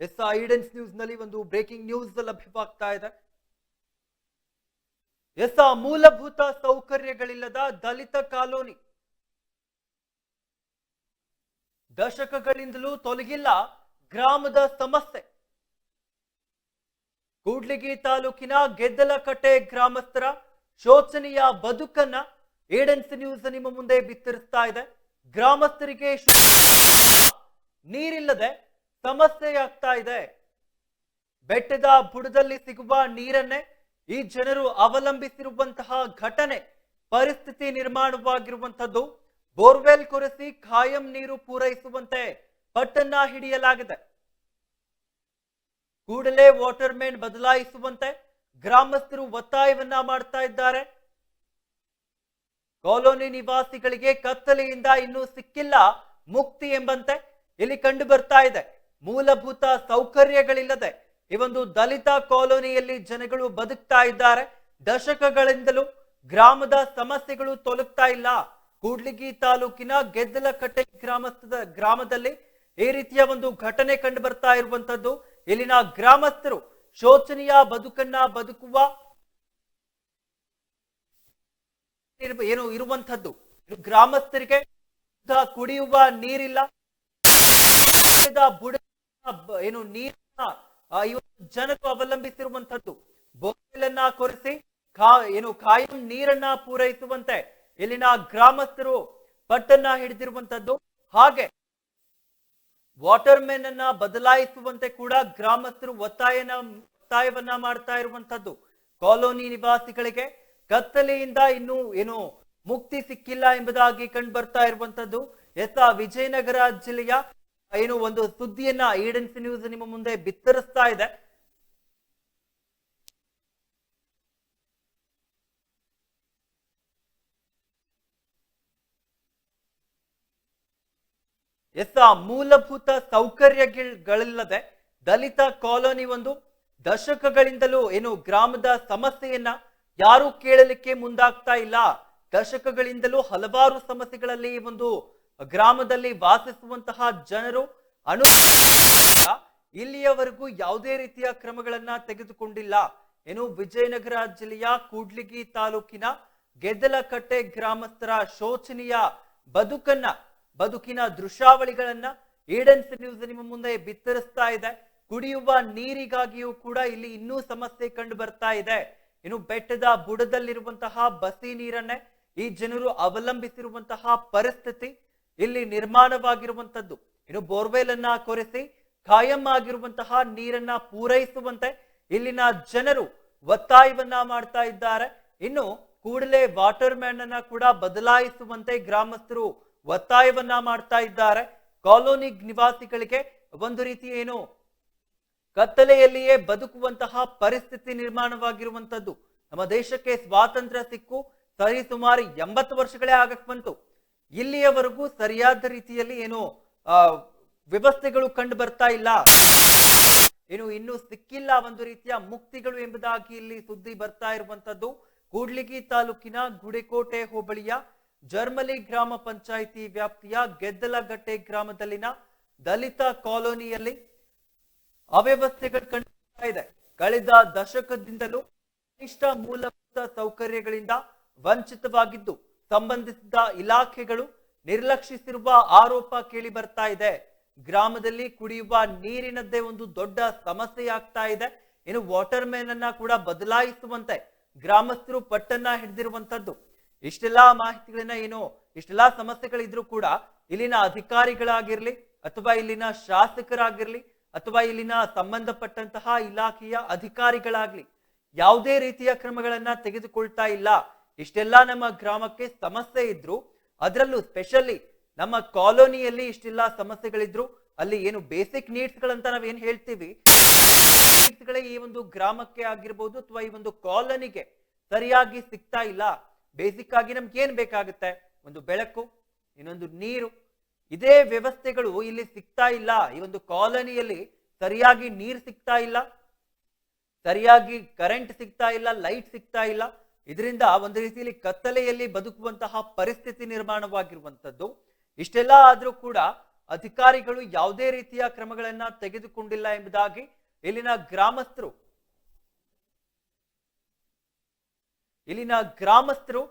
S ಐಡೆನ್ಸ್ ನ್ಯೂಸ್ನಲ್ಲಿ ಒಂದು breaking news ಲಭ್ಯವಾಗ್ತಾ ಇದೆ. S ಮೂಲಭೂತ ಸೌಕರ್ಯಗಳಿಲ್ಲದ ದಲಿತ ಕಾಲೋನಿ. ದಶಕಗಳಿಂದಲೂ ತೊಲಗಿಲ್ಲ ಗ್ರಾಮದ ಸಮಸ್ಯೆ. ಕೂಡ್ಲಿಗಿ ತಾಲೂಕಿನ ಗೆದ್ದಲಕಟ್ಟೆ ಗ್ರಾಮಸ್ಥರ ಶೋಚನೀಯ ಬದುಕನ್ನ ಏಡೆನ್ಸ್ ನ್ಯೂಸ್ ನಿಮ್ಮ ಮುಂದೆ ಬಿತ್ತರಿಸ್ತಾ ಇದೆ. ಗ್ರಾಮಸ್ಥರಿಗೆ ನೀರಿಲ್ಲದೆ ಸಮಸ್ಯೆಯಾಗ್ತಾ ಇದೆ. ಬೆಟ್ಟದ ಬುಡದಲ್ಲಿ ಸಿಗುವ ನೀರನ್ನೇ ಈ ಜನರು ಅವಲಂಬಿಸಿರುವಂತಹ ಘಟನೆ ಪರಿಸ್ಥಿತಿ ನಿರ್ಮಾಣವಾಗಿರುವಂತದ್ದು ಬೋರ್ವೆಲ್ ಕೊರೆಸಿ ಖಾಯಂ ನೀರು ಪೂರೈಸುವಂತೆ ಪಟ್ಟನ್ನ ಹಿಡಿಯಲಾಗಿದೆ. ಕೂಡಲೇ ವಾಟರ್ ಮೇನ್ ಬದಲಾಯಿಸುವಂತೆ ಗ್ರಾಮಸ್ಥರು ಒತ್ತಾಯವನ್ನ ಮಾಡ್ತಾ ಇದ್ದಾರೆ. ಕಾಲೋನಿ ನಿವಾಸಿಗಳಿಗೆ ಕತ್ತಲೆಯಿಂದ ಇನ್ನೂ ಸಿಕ್ಕಿಲ್ಲ ಮುಕ್ತಿ ಎಂಬಂತೆ ಇಲ್ಲಿ ಕಂಡು ಬರ್ತಾ ಇದೆ. ಮೂಲಭೂತ ಸೌಕರ್ಯಗಳಿಲ್ಲದೆ ಈ ಒಂದು ದಲಿತ ಕಾಲೋನಿಯಲ್ಲಿ ಜನಗಳು ಬದುಕ್ತಾ ಇದ್ದಾರೆ. ದಶಕಗಳಿಂದಲೂ ಗ್ರಾಮದ ಸಮಸ್ಯೆಗಳು ತೊಲಗ್ತಾ ಇಲ್ಲ. ಕೂಡ್ಲಿಗಿ ತಾಲೂಕಿನ ಗೆದ್ದಲಕಟ್ಟೆ ಗ್ರಾಮಸ್ಥದ ಗ್ರಾಮದಲ್ಲಿ ಈ ರೀತಿಯ ಒಂದು ಘಟನೆ ಕಂಡು ಬರ್ತಾ ಇರುವಂತದ್ದು. ಇಲ್ಲಿನ ಗ್ರಾಮಸ್ಥರು ಶೋಚನೀಯ ಬದುಕನ್ನ ಬದುಕುವ ಏನು ಇರುವಂತದ್ದು. ಗ್ರಾಮಸ್ಥರಿಗೆ ಕುಡಿಯುವ ನೀರಿಲ್ಲ. ಬುಡ ಏನು ನೀರನ್ನ ಇವತ್ತು ಜನರು ಅವಲಂಬಿಸಿರುವಂತದ್ದು ಕೊರೆಸಿ, ಕಾ, ಏನು ಕಾಯಂ ನೀರನ್ನ ಪೂರೈಸುವಂತೆ ಇಲ್ಲಿನ ಗ್ರಾಮಸ್ಥರು ಪಟ್ಟನ್ನ ಹಿಡಿದಿರುವಂತದ್ದು ಹಾಗೆ ವಾಟರ್ ಮೆನ್ ಅನ್ನ ಬದಲಾಯಿಸುವಂತೆ ಕೂಡ ಗ್ರಾಮಸ್ಥರು ಒತ್ತಾಯನ, ಒತ್ತಾಯವನ್ನ ಮಾಡ್ತಾ ಇರುವಂತದ್ದು ಕಾಲೋನಿ ನಿವಾಸಿಗಳಿಗೆ ಕತ್ತಲೆಯಿಂದ ಇನ್ನೂ ಏನು ಮುಕ್ತಿ ಸಿಕ್ಕಿಲ್ಲ ಎಂಬುದಾಗಿ ಕಂಡು ಬರ್ತಾ ಇರುವಂತದ್ದು ಎಸ್ ವಿಜಯನಗರ ಜಿಲ್ಲೆಯ ಏನು ಒಂದು ಸುದ್ದಿಯನ್ನ ಈಡೆನ್ಸ್ ನ್ಯೂಸ್ ನಿಮ್ಮ ಮುಂದೆ ಬಿತ್ತರಿಸ್ತಾ ಇದೆ. ಎಸ್ ಮೂಲಭೂತ ಸೌಕರ್ಯಗಳಿಲ್ಲದೆ ದಲಿತ ಕಾಲೋನಿ ಒಂದು. ದಶಕಗಳಿಂದಲೂ ಏನು ಗ್ರಾಮದ ಸಮಸ್ಯೆಯನ್ನ ಯಾರು ಕೇಳಲಿಕ್ಕೆ ಮುಂದಾಗ್ತಾ ಇಲ್ಲ. ದಶಕಗಳಿಂದಲೂ ಹಲವಾರು ಸಮಸ್ಯೆಗಳಲ್ಲಿ ಒಂದು ಗ್ರಾಮದಲ್ಲಿ ವಾಸಿಸುವಂತಹ ಜನರು ಅನು ಇಲ್ಲಿಯವರೆಗೂ ಯಾವುದೇ ರೀತಿಯ ಕ್ರಮಗಳನ್ನ ತೆಗೆದುಕೊಂಡಿಲ್ಲ. ಏನು ವಿಜಯನಗರ ಜಿಲ್ಲೆಯ ಕೂಡ್ಲಿಗಿ ತಾಲೂಕಿನ ಗೆದ್ದಲಕಟ್ಟೆ ಗ್ರಾಮಸ್ಥರ ಶೋಚನೀಯ ಬದುಕನ್ನ, ಬದುಕಿನ ದೃಶ್ಯಾವಳಿಗಳನ್ನ ಏಡೆನ್ಸ್ ನ್ಯೂಸ್ ನಿಮ್ಮ ಮುಂದೆ ಬಿತ್ತರಿಸ್ತಾ ಇದೆ. ಕುಡಿಯುವ ನೀರಿಗಾಗಿಯೂ ಕೂಡ ಇಲ್ಲಿ ಇನ್ನೂ ಸಮಸ್ಯೆ ಕಂಡು ಬರ್ತಾ ಇದೆ. ಇನ್ನು ಬೆಟ್ಟದ ಬುಡದಲ್ಲಿರುವಂತಹ ಬಸಿ ನೀರನ್ನೇ ಈ ಜನರು ಅವಲಂಬಿಸಿರುವಂತಹ ಪರಿಸ್ಥಿತಿ ಇಲ್ಲಿ ನಿರ್ಮಾಣವಾಗಿರುವಂತದ್ದು ಇನ್ನು ಬೋರ್ವೆಲ್ ಅನ್ನ ಕೊರೆಸಿ ಕಾಯಂ ಆಗಿರುವಂತಹ ನೀರನ್ನ ಪೂರೈಸುವಂತೆ ಇಲ್ಲಿನ ಜನರು ಒತ್ತಾಯವನ್ನ ಮಾಡ್ತಾ ಇದ್ದಾರೆ. ಇನ್ನು ಕೂಡಲೇ ವಾಟರ್ ಮ್ಯಾನ್ ಅನ್ನ ಕೂಡ ಬದಲಾಯಿಸುವಂತೆ ಗ್ರಾಮಸ್ಥರು ಒತ್ತಾಯವನ್ನ ಮಾಡ್ತಾ ಇದ್ದಾರೆ. ಕಾಲೋನಿ ನಿವಾಸಿಗಳಿಗೆ ಒಂದು ರೀತಿ ಏನು, ಕತ್ತಲೆಯಲ್ಲಿಯೇ ಬದುಕುವಂತಹ ಪರಿಸ್ಥಿತಿ ನಿರ್ಮಾಣವಾಗಿರುವಂತದ್ದು ನಮ್ಮ ದೇಶಕ್ಕೆ ಸ್ವಾತಂತ್ರ್ಯ ಸಿಕ್ಕು, ಸರಿ ಸುಮಾರು ಎಂಬತ್ತು ವರ್ಷಗಳೇ ಆಗಕ್ ಬಂತು. ಇಲ್ಲಿಯವರೆಗೂ ಸರಿಯಾದ ರೀತಿಯಲ್ಲಿ ಏನು ವ್ಯವಸ್ಥೆಗಳು ಕಂಡು ಬರ್ತಾ ಇಲ್ಲ. ಏನು, ಇನ್ನೂ ಸಿಕ್ಕಿಲ್ಲ ಒಂದು ರೀತಿಯ ಮುಕ್ತಿಗಳು ಎಂಬುದಾಗಿ ಇಲ್ಲಿ ಸುದ್ದಿ ಬರ್ತಾ ಇರುವಂತದ್ದು ಕೂಡ್ಲಿಗಿ ತಾಲೂಕಿನ ಗುಡಿಕೋಟೆ ಹೋಬಳಿಯ ಜರ್ಮಲಿ ಗ್ರಾಮ ಪಂಚಾಯಿತಿ ವ್ಯಾಪ್ತಿಯ ಗೆದ್ದಲಗಟ್ಟೆ ಗ್ರಾಮದಲ್ಲಿನ ದಲಿತ ಕಾಲೋನಿಯಲ್ಲಿ ಅವ್ಯವಸ್ಥೆಗಳು ಕಂಡು ಇದೆ. ಕಳೆದ ದಶಕದಿಂದಲೂ ಕನಿಷ್ಠ ಮೂಲಭೂತ ಸೌಕರ್ಯಗಳಿಂದ ವಂಚಿತವಾಗಿದ್ದು ಸಂಬಂಧಿಸಿದ ಇಲಾಖೆಗಳು ನಿರ್ಲಕ್ಷಿಸಿರುವ ಆರೋಪ ಕೇಳಿ ಬರ್ತಾ ಇದೆ. ಗ್ರಾಮದಲ್ಲಿ ಕುಡಿಯುವ ನೀರಿನದ್ದೇ ಒಂದು ದೊಡ್ಡ ಸಮಸ್ಯೆ ಆಗ್ತಾ ಇದೆ. ಇನ್ನು ವಾಟರ್ ಮ್ಯಾನ್ ಅನ್ನ ಕೂಡ ಬದಲಾಯಿಸುವಂತೆ ಗ್ರಾಮಸ್ಥರು ಪಟ್ಟನ್ನ ಹಿಡಿದಿರುವಂತದ್ದು ಇಷ್ಟೆಲ್ಲಾ ಮಾಹಿತಿಗಳನ್ನ ಏನು ಇಷ್ಟೆಲ್ಲಾ ಸಮಸ್ಯೆಗಳಿದ್ರು ಕೂಡ ಇಲ್ಲಿನ ಅಧಿಕಾರಿಗಳಾಗಿರ್ಲಿ ಅಥವಾ ಇಲ್ಲಿನ ಶಾಸಕರಾಗಿರ್ಲಿ ಅಥವಾ ಇಲ್ಲಿನ ಸಂಬಂಧಪಟ್ಟಂತಹ ಇಲಾಖೆಯ ಅಧಿಕಾರಿಗಳಾಗ್ಲಿ ಯಾವುದೇ ರೀತಿಯ ಕ್ರಮಗಳನ್ನ ತೆಗೆದುಕೊಳ್ತಾ ಇಲ್ಲ. ಇಷ್ಟೆಲ್ಲ ನಮ್ಮ ಗ್ರಾಮಕ್ಕೆ ಸಮಸ್ಯೆ ಇದ್ರು. ಅದರಲ್ಲೂ ಸ್ಪೆಷಲಿ ನಮ್ಮ ಕಾಲೋನಿಯಲ್ಲಿ ಇಷ್ಟೆಲ್ಲ ಸಮಸ್ಯೆಗಳಿದ್ರು. ಅಲ್ಲಿ ಏನು ಬೇಸಿಕ್ ನೀಡ್ಸ್ ಗಳಂತ ನಾವೇನ್ ಹೇಳ್ತೀವಿ? ಈ ಒಂದು ಗ್ರಾಮಕ್ಕೆ ಆಗಿರ್ಬೋದು ಅಥವಾ ಈ ಒಂದು ಕಾಲೋನಿಗೆ ಸರಿಯಾಗಿ ಸಿಗ್ತಾ ಇಲ್ಲ. ಬೇಸಿಕ್ ಆಗಿ ನಮ್ಗೆ ಏನ್ ಬೇಕಾಗುತ್ತೆ? ಒಂದು ಬೆಳಕು, ಇನ್ನೊಂದು ನೀರು. ಇದೇ ವ್ಯವಸ್ಥೆಗಳು ಇಲ್ಲಿ ಸಿಗ್ತಾ ಇಲ್ಲ. ಈ ಒಂದು ಕಾಲೋನಿಯಲ್ಲಿ ಸರಿಯಾಗಿ ನೀರು ಸಿಗ್ತಾ ಇಲ್ಲ. ಸರಿಯಾಗಿ ಕರೆಂಟ್ ಸಿಗ್ತಾ ಇಲ್ಲ ಲೈಟ್ ಸಿಗ್ತಾ ಇಲ್ಲ. ಇದರಿಂದ ಒಂದು ರೀತಿಯಲ್ಲಿ ಕತ್ತಲೆಯಲ್ಲಿ ಬದುಕುವಂತಹ ಪರಿಸ್ಥಿತಿ ನಿರ್ಮಾಣವಾಗಿರುವಂಥದ್ದು. ಇಷ್ಟೆಲ್ಲ ಆದರೂ ಕೂಡ ಅಧಿಕಾರಿಗಳು ಯಾವುದೇ ರೀತಿಯ ಕ್ರಮಗಳನ್ನ ತೆಗೆದುಕೊಂಡಿಲ್ಲ ಎಂಬುದಾಗಿ ಇಲ್ಲಿನ ಗ್ರಾಮಸ್ಥರು ಇಲ್ಲಿನ ಗ್ರಾಮಸ್ಥರು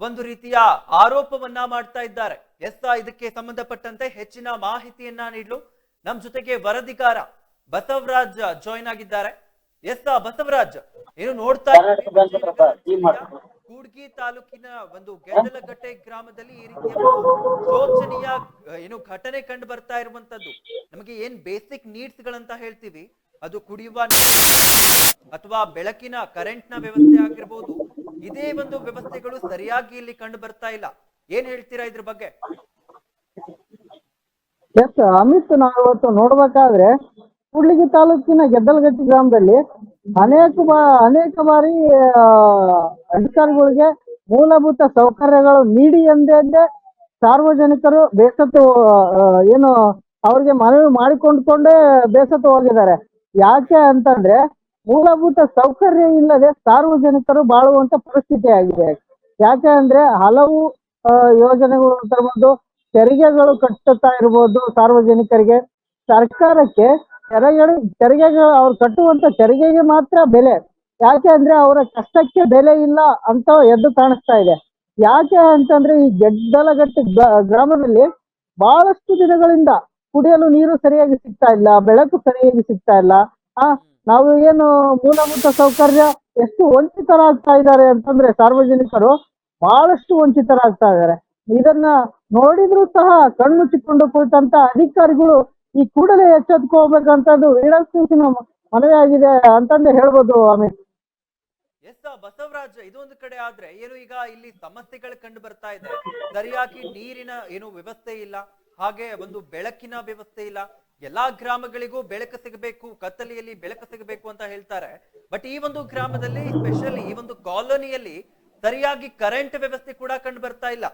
ಒಂದು ರೀತಿಯ ಆರೋಪವನ್ನ ಮಾಡ್ತಾ ಇದ್ದಾರೆ. ಎಸ್ ಇದಕ್ಕೆ ಸಂಬಂಧಪಟ್ಟಂತೆ ಹೆಚ್ಚಿನ ಮಾಹಿತಿಯನ್ನ ನೀಡಲು. ನಮ್ ಜೊತೆಗೆ ವರದಿಗಾರ ಬಸವರಾಜ್ ಜಾಯಿನ್ ಆಗಿದ್ದಾರೆ. ಎಸ್ ಬಸವರಾಜ್ ಏನು ನೋಡ್ತಾ ಕೂಡ್ಗಿ ತಾಲೂಕಿನ ಒಂದು ಗೆದ್ದಲಗಟ್ಟೆ ಗ್ರಾಮದಲ್ಲಿ ಈ ರೀತಿಯ ಒಂದು ಶೋಚನೀಯ ಏನು ಘಟನೆ ಕಂಡು ಬರ್ತಾ ಇರುವಂತದ್ದು. ನಮಗೆ ಏನ್ ಬೇಸಿಕ್ ನೀಡ್ಸ್ ಗಳಂತ ಹೇಳ್ತೀವಿ. ಅದು ಕುಡಿಯುವ ನೀರು ಅಥವಾ ಬೆಳಕಿನ ಕರೆಂಟ್ನ ವ್ಯವಸ್ಥೆ ಆಗಿರ್ಬೋದು. ಇದೇ ಒಂದು ವ್ಯವಸ್ಥೆಗಳು ಸರಿಯಾಗಿ ಇಲ್ಲಿ ಕಂಡು ಬರ್ತಾ ಇಲ್ಲ. ಏನ್ ಹೇಳ್ತೀರಾ ಇದ್ರ ಬಗ್ಗೆ? ಎಸ್ ಅಮಿತ್ ನಾವು ಇವತ್ತು ನೋಡ್ಬೇಕಾದ್ರೆ ಕೂಡ್ಲಿಗಿ ತಾಲೂಕಿನ ಗೆದ್ದಲಗಟ್ಟಿ ಗ್ರಾಮದಲ್ಲಿ ಅನೇಕ ಬಾ, ಅನೇಕ ಬಾರಿ ಅಧಿಕಾರಿಗಳಿಗೆ ಮೂಲಭೂತ ಸೌಕರ್ಯಗಳು ನೀಡಿ ಎಂದೇ ಸಾರ್ವಜನಿಕರು ಬೇಸತ್ತು ಏನು ಅವ್ರಿಗೆ ಮನವಿ ಮಾಡಿಕೊಂಡ್ಕೊಂಡೇ ಬೇಸತ್ತು ಹೋಗಿದ್ದಾರೆ. ಯಾಕೆ ಅಂತಂದ್ರೆ ಮೂಲಭೂತ ಸೌಕರ್ಯ ಇಲ್ಲದೆ ಸಾರ್ವಜನಿಕರು ಬಾಳುವಂತ ಪರಿಸ್ಥಿತಿ ಆಗಿದೆ. ಯಾಕೆ ಅಂದ್ರೆ ಹಲವು ಯೋಜನೆಗಳು ಯೋಜನೆಗಳು ತರಬಹುದು ತೆರಿಗೆಗಳು ಕಟ್ಟುತ್ತಾ ಇರ್ಬೋದು ಸಾರ್ವಜನಿಕರಿಗೆ. ಸರ್ಕಾರಕ್ಕೆ ತೆರಿಗೆ, ತೆರಿಗೆಗೆ ಅವ್ರು ಕಟ್ಟುವಂತ ತೆರಿಗೆಗೆ ಮಾತ್ರ ಬೆಲೆ. ಯಾಕೆ ಅಂದ್ರೆ ಅವರ ಕಷ್ಟಕ್ಕೆ ಬೆಲೆ ಇಲ್ಲ ಅಂತ ಎದ್ದು ಕಾಣಿಸ್ತಾ ಇದೆ. ಯಾಕೆ ಅಂತಂದ್ರೆ ಈ ಗೆಡ್ಡಲಗಟ್ಟಿ ಗ್ರಾ- ಗ್ರಾಮದಲ್ಲಿ ಬಹಳಷ್ಟು ದಿನಗಳಿಂದ ಕುಡಿಯಲು ನೀರು ಸರಿಯಾಗಿ ಸಿಗ್ತಾ ಇಲ್ಲ, ಬೆಳಕು ಸರಿಯಾಗಿ ಸಿಗ್ತಾ ಇಲ್ಲ. ಆ, ನಾವು ಏನು ಮೂಲಭೂತ ಸೌಕರ್ಯ ಎಷ್ಟು ವಂಚಿತರಾಗ್ತಾ ಇದ್ದಾರೆ ಅಂತಂದ್ರೆ ಸಾರ್ವಜನಿಕರು ಬಹಳಷ್ಟು ವಂಚಿತರಾಗ್ತಾ ಇದ್ದಾರೆ. ಇದನ್ನ ನೋಡಿದ್ರು ಸಹ ಕಣ್ಣು ಚಿಕ್ಕೊಂಡು ಕುಳಿತಂತ ಅಧಿಕಾರಿಗಳು ಈ ಕೂಡಲೇ ಎಚ್ಚೆತ್ಕೋಬೇಕಂತದ್ದು ಈಡಸ್ತಿನ ಮನವಿ ಆಗಿದೆ ಅಂತಂದು ಹೇಳ್ಬೋದು ಅಮಿತ್ ಎಸ್ ಬಸವರಾಜ್, ಇದೊಂದು ಕಡೆ ಆದ್ರೆ ಏನು ಈಗ ಇಲ್ಲಿ ಸಮಸ್ಯೆಗಳು ಕಂಡು ಬರ್ತಾ ಇದೆ. ಸರಿಯಾಗಿ ನೀರಿನ ಏನು ವ್ಯವಸ್ಥೆ ಇಲ್ಲ, ಹಾಗೆ ಒಂದು ಬೆಳಕಿನ ವ್ಯವಸ್ಥೆ ಇಲ್ಲ. ಎಲ್ಲಾ ಗ್ರಾಮಗಳಿಗೂ ಬೆಳಕು ಸಿಗಬೇಕು, ಕತ್ತಲೆಯಲ್ಲಿ ಬೆಳಕು ಸಿಗಬೇಕು ಅಂತ ಹೇಳ್ತಾರೆ. ಬಟ್ ಈ ಒಂದು ಗ್ರಾಮದಲ್ಲಿ ಸ್ಪೆಷಲಿ ಈ ಒಂದು ಕಾಲೋನಿಯಲ್ಲಿ ಸರಿಯಾಗಿ ಕರೆಂಟ್ ವ್ಯವಸ್ಥೆ ಕೂಡ ಕಂಡು ಬರ್ತಾ ಇಲ್ಲ.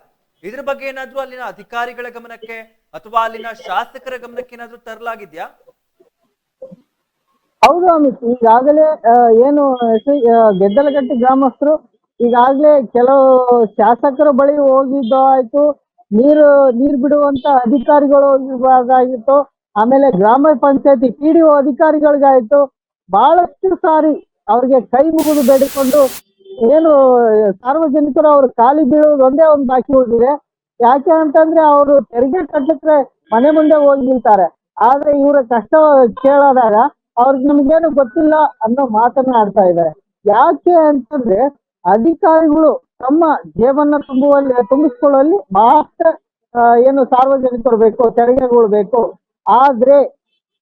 ಇದ್ರ ಬಗ್ಗೆ ಏನಾದ್ರೂ ಅಲ್ಲಿನ ಅಧಿಕಾರಿಗಳ ಗಮನಕ್ಕೆ ಅಥವಾ ಅಲ್ಲಿನ ಶಾಸಕರ ಗಮನಕ್ಕೆ ಏನಾದ್ರೂ ತರಲಾಗಿದ್ಯಾ? ಹೌದು ಅಮಿತ್, ಈಗಾಗಲೇ ಏನು ಗೆದ್ದಲಗಟ್ಟಿ ಗ್ರಾಮಸ್ಥರು ಈಗಾಗಲೇ ಕೆಲವು ಶಾಸಕರ ಬಳಿ ಹೋಗಿದ್ದಾಯ್ತು. ನೀರು, ನೀರ್ ಬಿಡುವಂತ ಅಧಿಕಾರಿಗಳು ಆಗಿತ್ತು ಆಮೇಲೆ ಗ್ರಾಮ ಪಂಚಾಯತಿ ಪಿ ಡಿ ಅಧಿಕಾರಿಗಳಿಗಾಯ್ತು. ಬಹಳಷ್ಟು ಸಾರಿ ಅವ್ರಿಗೆ ಕೈ ಮುಗಿದು ಬೇಡಿಕೊಂಡು ಏನು, ಸಾರ್ವಜನಿಕರು ಅವ್ರ ಕಾಲಿ ಬೀಳೋದು ಒಂದೇ ಒಂದು ಬಾಕಿ ಉಳಿದಿದೆ. ಯಾಕೆ ಅಂತಂದ್ರೆ ಅವರು ತೆರಿಗೆ ಕಟ್ಟಲಿಕ್ಕೆ ಮನೆ ಮುಂದೆ ಹೋಗಿ ನಿಲ್ತಾರೆ. ಆದ್ರೆ ಇವರ ಕಷ್ಟ ಕೇಳೋದಾಗ ಅವ್ರಿಗೆ ನಮ್ಗೇನು ಗೊತ್ತಿಲ್ಲ ಅನ್ನೋ ಮಾತನ್ನ ಆಡ್ತಾ ಇದ್ದಾರೆ. ಯಾಕೆ ಅಂತಂದ್ರೆ ಅಧಿಕಾರಿಗಳು ತಮ್ಮ ಜೇಬನ್ನ ತುಂಬುವಲ್ಲಿ ತುಂಬಿಸ್ಕೊಳ್ಳುವಲ್ಲಿ ಮಾತ್ರ ಏನು ಸಾರ್ವಜನಿಕರು ಬೇಕು, ತೆರಿಗೆಗಳು ಬೇಕು. ಆದ್ರೆ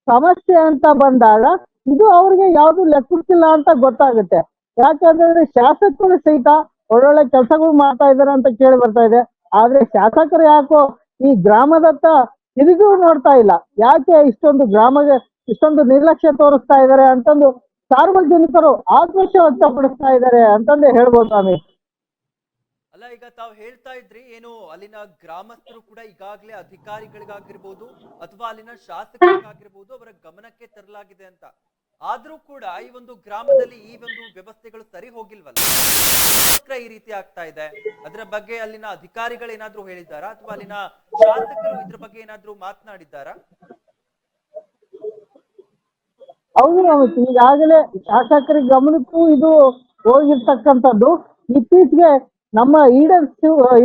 ಸಮಸ್ಯೆ ಅಂತ ಬಂದಾಗ ಇದು ಅವ್ರಿಗೆ ಯಾವುದು ಲೆಕ್ಕಿಲ್ಲ ಅಂತ ಗೊತ್ತಾಗುತ್ತೆ. ಯಾಕಂತಂದ್ರೆ ಶಾಸಕರು ಸಹಿತ ಒಳ್ಳೊಳ್ಳೆ ಕೆಲಸಗಳು ಮಾಡ್ತಾ ಇದಾರೆ ಅಂತ ಕೇಳಿ ಬರ್ತಾ ಇದೆ. ಆದ್ರೆ ಶಾಸಕರು ಯಾಕೋ ಈ ಗ್ರಾಮದತ್ತ ತಿರುಗಿಯೂ ನೋಡ್ತಾ ಇಲ್ಲ. ಯಾಕೆ ಇಷ್ಟೊಂದು ಗ್ರಾಮಗೆ ಇಷ್ಟೊಂದು ನಿರ್ಲಕ್ಷ್ಯ ತೋರಿಸ್ತಾ ಇದ್ದಾರೆ ಅಂತಂದು ಸಾರ್ವಜನಿಕರು ಆಕ್ರೋಶ ವ್ಯಕ್ತಪಡಿಸ್ತಾ ಇದ್ದಾರೆ ಅಂತಂದು ಹೇಳ್ಬೋದು ಸ್ವಾಮಿ. ಅಲ್ಲ, ಈಗ ತಾವು ಹೇಳ್ತಾ ಇದ್ರಿ, ಏನು ಅಲ್ಲಿನ ಗ್ರಾಮಸ್ಥರು ಕೂಡ ಈಗಾಗಲೇ ಅಧಿಕಾರಿಗಳಿಗಾಗಿರ್ಬೋದು ಅಥವಾ ಅಲ್ಲಿನ ಶಾಸಕರಿಗಾಗಿರ್ಬೋದು ಅವರ ಗಮನಕ್ಕೆ ತರಲಾಗಿದೆ ಅಂತ. ಆದ್ರೂ ಕೂಡ ಈ ಒಂದು ಗ್ರಾಮದಲ್ಲಿ ಈ ಒಂದು ವ್ಯವಸ್ಥೆಗಳು ಸರಿ ಹೋಗಿಲ್ವಲ್ಲ? ಈ ರೀತಿ ಆಗ್ತಾ ಇದೆ. ಅದರ ಬಗ್ಗೆ ಅಲ್ಲಿನ ಅಧಿಕಾರಿಗಳು ಏನಾದ್ರೂ ಹೇಳಿದ್ದಾರಾ? ಅಥವಾ ಅಲ್ಲಿನ ಶಾಸಕರು ಇದ್ರ ಬಗ್ಗೆ ಏನಾದ್ರೂ ಮಾತನಾಡಿದ್ದಾರಾ? ಹೌದು ಅಮಿತ್ ಈಗಾಗಲೇ ಶಾಸಕರ ಗಮನಕ್ಕೂ ಇದು ಹೋಗಿರ್ತಕ್ಕಂಥದ್ದು. ಇತ್ತೀಚೆಗೆ ನಮ್ಮ ಈಡನ್ಸ್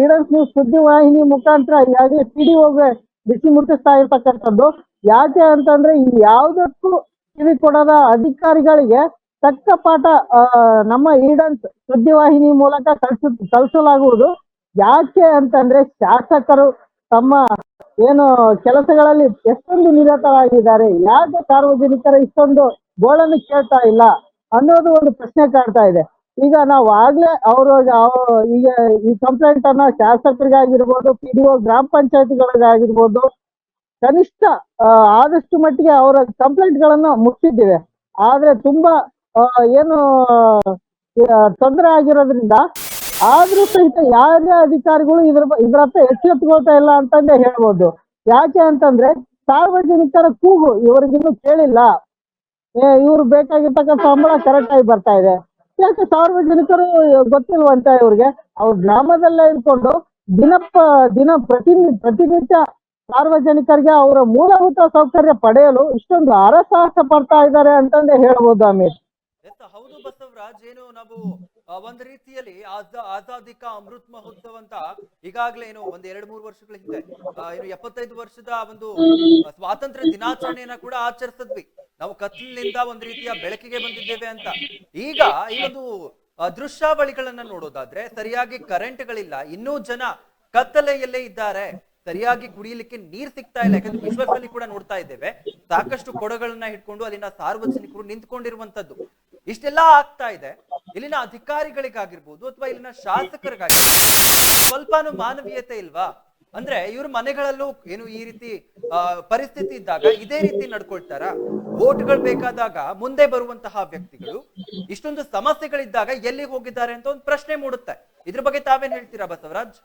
ಈಡನ್ಸ್ ನ್ಯೂಸ್ ಸುದ್ದಿವಾಹಿನಿ ಮುಖಾಂತರ ಈಗಾಗಲೇ ಪಿಡಿ ಹೋಗಿ ಬಿಸಿ ಮುಟ್ಟಿಸ್ತಾ ಇರ್ತಕ್ಕಂಥದ್ದು. ಯಾಕೆ ಅಂತಂದ್ರೆ ಈ ಯಾವುದಕ್ಕೂ ಕಿವಿ ಕೊಡದ ಅಧಿಕಾರಿಗಳಿಗೆ ತಕ್ಕ ಪಾಠ ನಮ್ಮ ಈಡನ್ಸ್ ಸುದ್ದಿವಾಹಿನಿ ಮೂಲಕ ಕಳ್ಸ, ಕಳಿಸಲಾಗುವುದು. ಯಾಕೆ ಅಂತಂದ್ರೆ ಶಾಸಕರು ತಮ್ಮ ಏನು ಕೆಲಸಗಳಲ್ಲಿ ಎಷ್ಟೊಂದು ನಿರತರಾಗಿದ್ದಾರೆ, ಯಾಕೆ ಸಾರ್ವಜನಿಕರ ಇಷ್ಟೊಂದು ಗೋಳನ್ನು ಕೇಳ್ತಾ ಇಲ್ಲ ಅನ್ನೋದು ಒಂದು ಪ್ರಶ್ನೆ ಕಾಡ್ತಾ ಇದೆ. ಈಗ ನಾವು ಆಗ್ಲೇ ಅವರು ಈಗ ಈ ಕಂಪ್ಲೇಂಟ್ ಅನ್ನ ಶಾಸಕರಿಗಾಗಿರ್ಬೋದು ಪಿ ಡಿ ಒ ಗ್ರಾಮ ಪಂಚಾಯತಿಗಳಿಗಾಗಿರ್ಬೋದು ಕನಿಷ್ಠ ಆದಷ್ಟು ಮಟ್ಟಿಗೆ ಅವರ ಕಂಪ್ಲೇಂಟ್ ಗಳನ್ನ ಮುಗಿಸಿದ್ದೇವೆ ಆದ್ರೆ ತುಂಬಾ ಏನು ತೊಂದರೆ ಆಗಿರೋದ್ರಿಂದ ಆದ್ರೂ ಸಹಿತ ಯಾರೇ ಅಧಿಕಾರಿಗಳು ಇದ್ರ ಬ- ಇದ್ರ ಹತ್ರ ಎಚ್ಚೆತ್ಕೊಳ್ತಾ ಇಲ್ಲ ಅಂತಂದೇ ಹೇಳ್ಬೋದು. ಯಾಕೆ ಅಂತಂದ್ರೆ ಸಾರ್ವಜನಿಕರ ಕೂಗು ಇವರಿಗಿನ್ನೂ ಕೇಳಿಲ್ಲ. ಇವ್ರು ಬೇಕಾಗಿರ್ತಕ್ಕಂಥ ಸಂಬಳ ಕರೆಕ್ಟ್ ಆಗಿ ಬರ್ತಾ ಇದೆ. ಯಾಕೆ ಸಾರ್ವಜನಿಕರು ಗೊತ್ತಿಲ್ವಂತ ಇವ್ರಿಗೆ? ಅವ್ರ ಗ್ರಾಮದಲ್ಲೇ ಇಟ್ಕೊಂಡು ದಿನ ದಿನ ಪ್ರತಿ, ಪ್ರತಿನಿತ್ಯ ಸಾರ್ವಜನಿಕರಿಗೆ ಅವರ ಮೂಲಭೂತ ಸೌಕರ್ಯ ಪಡೆಯಲು ಇಷ್ಟೊಂದು ಅರಸಾಹಸ ಪಡ್ತಾ ಇದ್ದಾರೆ ಅಂತಂದೇ ಹೇಳ್ಬೋದು ಎಸ್ ಹೌದು ಬಸವರಾಜ್, ಏನು ನಾವು ಒಂದ್ ರೀತಿಯಲ್ಲಿ ಆಜಾ ಆಜಾದಿ ಕಾ ಅಮೃತ್ ಮಹೋತ್ಸವ ಅಂತ ಈಗಾಗಲೇ ಏನು ಒಂದ್ ಎರಡ್ ಮೂರು ವರ್ಷಗಳ ಹಿಂದೆ ಏನು ಎಪ್ಪತ್ತೈದು ವರ್ಷದ ಒಂದು ಸ್ವಾತಂತ್ರ್ಯ ದಿನಾಚರಣೆಯನ್ನ ಕೂಡ ಆಚರಿಸಿದ್ವಿ. ನಾವು ಕತ್ಲಿನಿಂದ ಒಂದ್ ರೀತಿಯ ಬೆಳಕಿಗೆ ಬಂದಿದ್ದೇವೆ ಅಂತ. ಈಗ ಈ ಒಂದು ದೃಶ್ಯಾವಳಿಗಳನ್ನ ನೋಡೋದಾದ್ರೆ ಸರಿಯಾಗಿ ಕರೆಂಟ್ಗಳಿಲ್ಲ ಇನ್ನೂ ಜನ ಕತ್ತಲೆಯಲ್ಲೇ ಇದ್ದಾರೆ. ಸರಿಯಾಗಿ ಕುಡಿಯಲಿಕ್ಕೆ ನೀರ್ ಸಿಗ್ತಾ ಇಲ್ಲ. ಯಾಕಂದ್ರೆ ವಿಶ್ವದಲ್ಲಿ ಕೂಡ ನೋಡ್ತಾ ಇದ್ದೇವೆ. ಸಾಕಷ್ಟು ಕೊಡಗಳನ್ನ ಹಿಡ್ಕೊಂಡು ಅಲ್ಲಿನ ಸಾರ್ವಜನಿಕರು ನಿಂತ್ಕೊಂಡಿರುವಂತದ್ದು ಇಷ್ಟೆಲ್ಲ ಆಗ್ತಾ ಇದೆ. ಇಲ್ಲಿನ ಅಧಿಕಾರಿಗಳಿಗಾಗಿರ್ಬೋದು ಅಥವಾ ಇಲ್ಲಿನ ಶಾಸಕರಿಗಾಗಿರ್ಬೋದು. ಸ್ವಲ್ಪನೂ ಮಾನವೀಯತೆ ಇಲ್ವಾ? ಅಂದ್ರೆ ಇವ್ರ ಮನೆಗಳಲ್ಲೂ ಏನು ಈ ರೀತಿ ಪರಿಸ್ಥಿತಿ ಇದ್ದಾಗ ಇದೇ ರೀತಿ ನಡ್ಕೊಳ್ತಾರ? ವೋಟ್ಗಳು ಬೇಕಾದಾಗ ಮುಂದೆ ಬರುವಂತಹ ವ್ಯಕ್ತಿಗಳು ಇಷ್ಟೊಂದು ಸಮಸ್ಯೆಗಳಿದ್ದಾಗ ಎಲ್ಲಿಗೆ ಹೋಗಿದ್ದಾರೆ ಅಂತ ಒಂದು ಪ್ರಶ್ನೆ ಮೂಡುತ್ತೆ. ಇದ್ರ ಬಗ್ಗೆ ತಾವೇನ್ ಹೇಳ್ತೀರಾ ಬಸವರಾಜ್?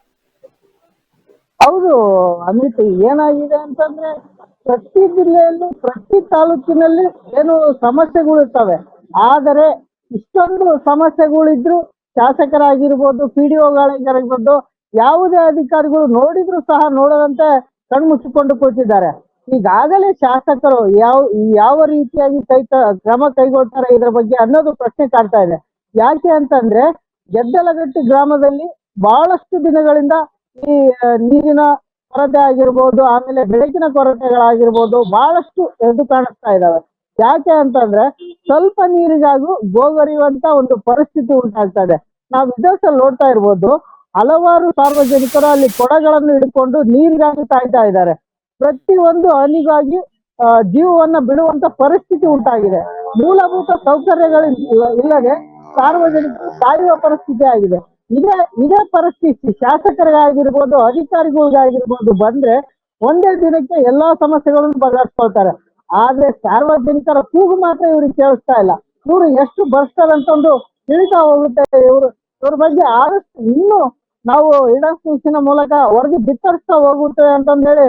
ಹೌದು, ಅಮಿತ್, ಏನಾಗಿದೆ ಅಂತಂದ್ರೆ ಪ್ರತಿ ಜಿಲ್ಲೆಯಲ್ಲಿ, ಪ್ರತಿ ತಾಲೂಕಿನಲ್ಲಿ ಏನು ಸಮಸ್ಯೆಗಳು ಇರ್ತವೆ. ಆದರೆ, ಇಷ್ಟೊಂದು ಸಮಸ್ಯೆಗಳಿದ್ರು ಶಾಸಕರಾಗಿರ್ಬೋದು, ಪಿ ಡಿ ಒಗಳಾಗಿರ್ಬೋದು ಯಾವುದೇ ಅಧಿಕಾರಿಗಳು ನೋಡಿದ್ರು ಸಹ ನೋಡದಂತೆ ಕಣ್ಮುಚ್ಚಿಕೊಂಡು ಕೂತಿದ್ದಾರೆ. ಈಗಾಗಲೇ ಶಾಸಕರು ಯಾವ ಯಾವ ರೀತಿಯಾಗಿ ಕೈ ಕ್ರಮ ಕೈಗೊಳ್ತಾರೆ ಇದರ ಬಗ್ಗೆ ಅನ್ನೋದು ಪ್ರಶ್ನೆ ಕಾಡ್ತಾ ಇದೆ. ಯಾಕೆ ಅಂತಂದ್ರೆ ಗೆದ್ದಲಗಟ್ಟಿ ಗ್ರಾಮದಲ್ಲಿ ಬಹಳಷ್ಟು ದಿನಗಳಿಂದ ಈ ನೀರಿನ ಕೊರತೆ ಆಗಿರ್ಬೋದು, ಆಮೇಲೆ ಬೆಳಕಿನ ಕೊರತೆಗಳಾಗಿರ್ಬೋದು ಬಹಳಷ್ಟು ಎದ್ದು ಕಾಣಿಸ್ತಾ ಇದ್ದಾವೆ ಯಾಕೆ ಅಂತಂದ್ರೆ ಸ್ವಲ್ಪ ನೀರಿಗಾಗೂ ಗೋಗರಿಯುವಂತ ಒಂದು ಪರಿಸ್ಥಿತಿ ಉಂಟಾಗ್ತಾ ಇದೆ ನಾವು ವಿದೇಶದಲ್ಲಿ ನೋಡ್ತಾ ಇರ್ಬೋದು, ಹಲವಾರು ಸಾರ್ವಜನಿಕರು ಅಲ್ಲಿ ಕೊಡಗಳನ್ನು ಹಿಡ್ಕೊಂಡು ನೀರಿಗಾಗಿ ತಾಯ್ತಾ ಇದ್ದಾರೆ. ಪ್ರತಿ ಒಂದು ಹನಿಗಾಗಿ ಜೀವವನ್ನ ಬಿಡುವಂತ ಪರಿಸ್ಥಿತಿ ಉಂಟಾಗಿದೆ. ಮೂಲಭೂತ ಸೌಕರ್ಯಗಳು ಇಲ್ಲ- ಇಲ್ಲದೆ ಸಾರ್ವಜನಿಕರು ಸಾಯುವ ಪರಿಸ್ಥಿತಿ ಆಗಿದೆ. ಇದೇ ಇದೇ ಪರಿಸ್ಥಿತಿ. ಶಾಸಕರಿಗಾಗಿರ್ಬೋದು, ಅಧಿಕಾರಿಗಳಿಗಾಗಿರ್ಬೋದು ಬಂದ್ರೆ ಒಂದೇ ದಿನಕ್ಕೆ ಎಲ್ಲಾ ಸಮಸ್ಯೆಗಳನ್ನು ಬಗೆಹರಿಸ್ಕೊಳ್ತಾರೆ. ಆದ್ರೆ ಸಾರ್ವಜನಿಕರ ಕೂಗು ಮಾತ್ರ ಇವ್ರಿಗೆ ಕೇಳಿಸ್ತಾ ಇಲ್ಲ. ಇವರು ಎಷ್ಟು ಬರ್ಸ್ತಾರೆ ಒಂದು ತಿಳಿತಾ ಹೋಗುತ್ತೆ ಇವರು. ಇವ್ರ ಬಗ್ಗೆ ಆದಷ್ಟು ಇನ್ನೂ ನಾವು ಇಡನ್ ಸೂಚನೆ ಮೂಲಕ ವರದಿ ಬಿತ್ತರಿಸ್ತಾ ಹೋಗುತ್ತೆ ಅಂತಂದೇಳಿ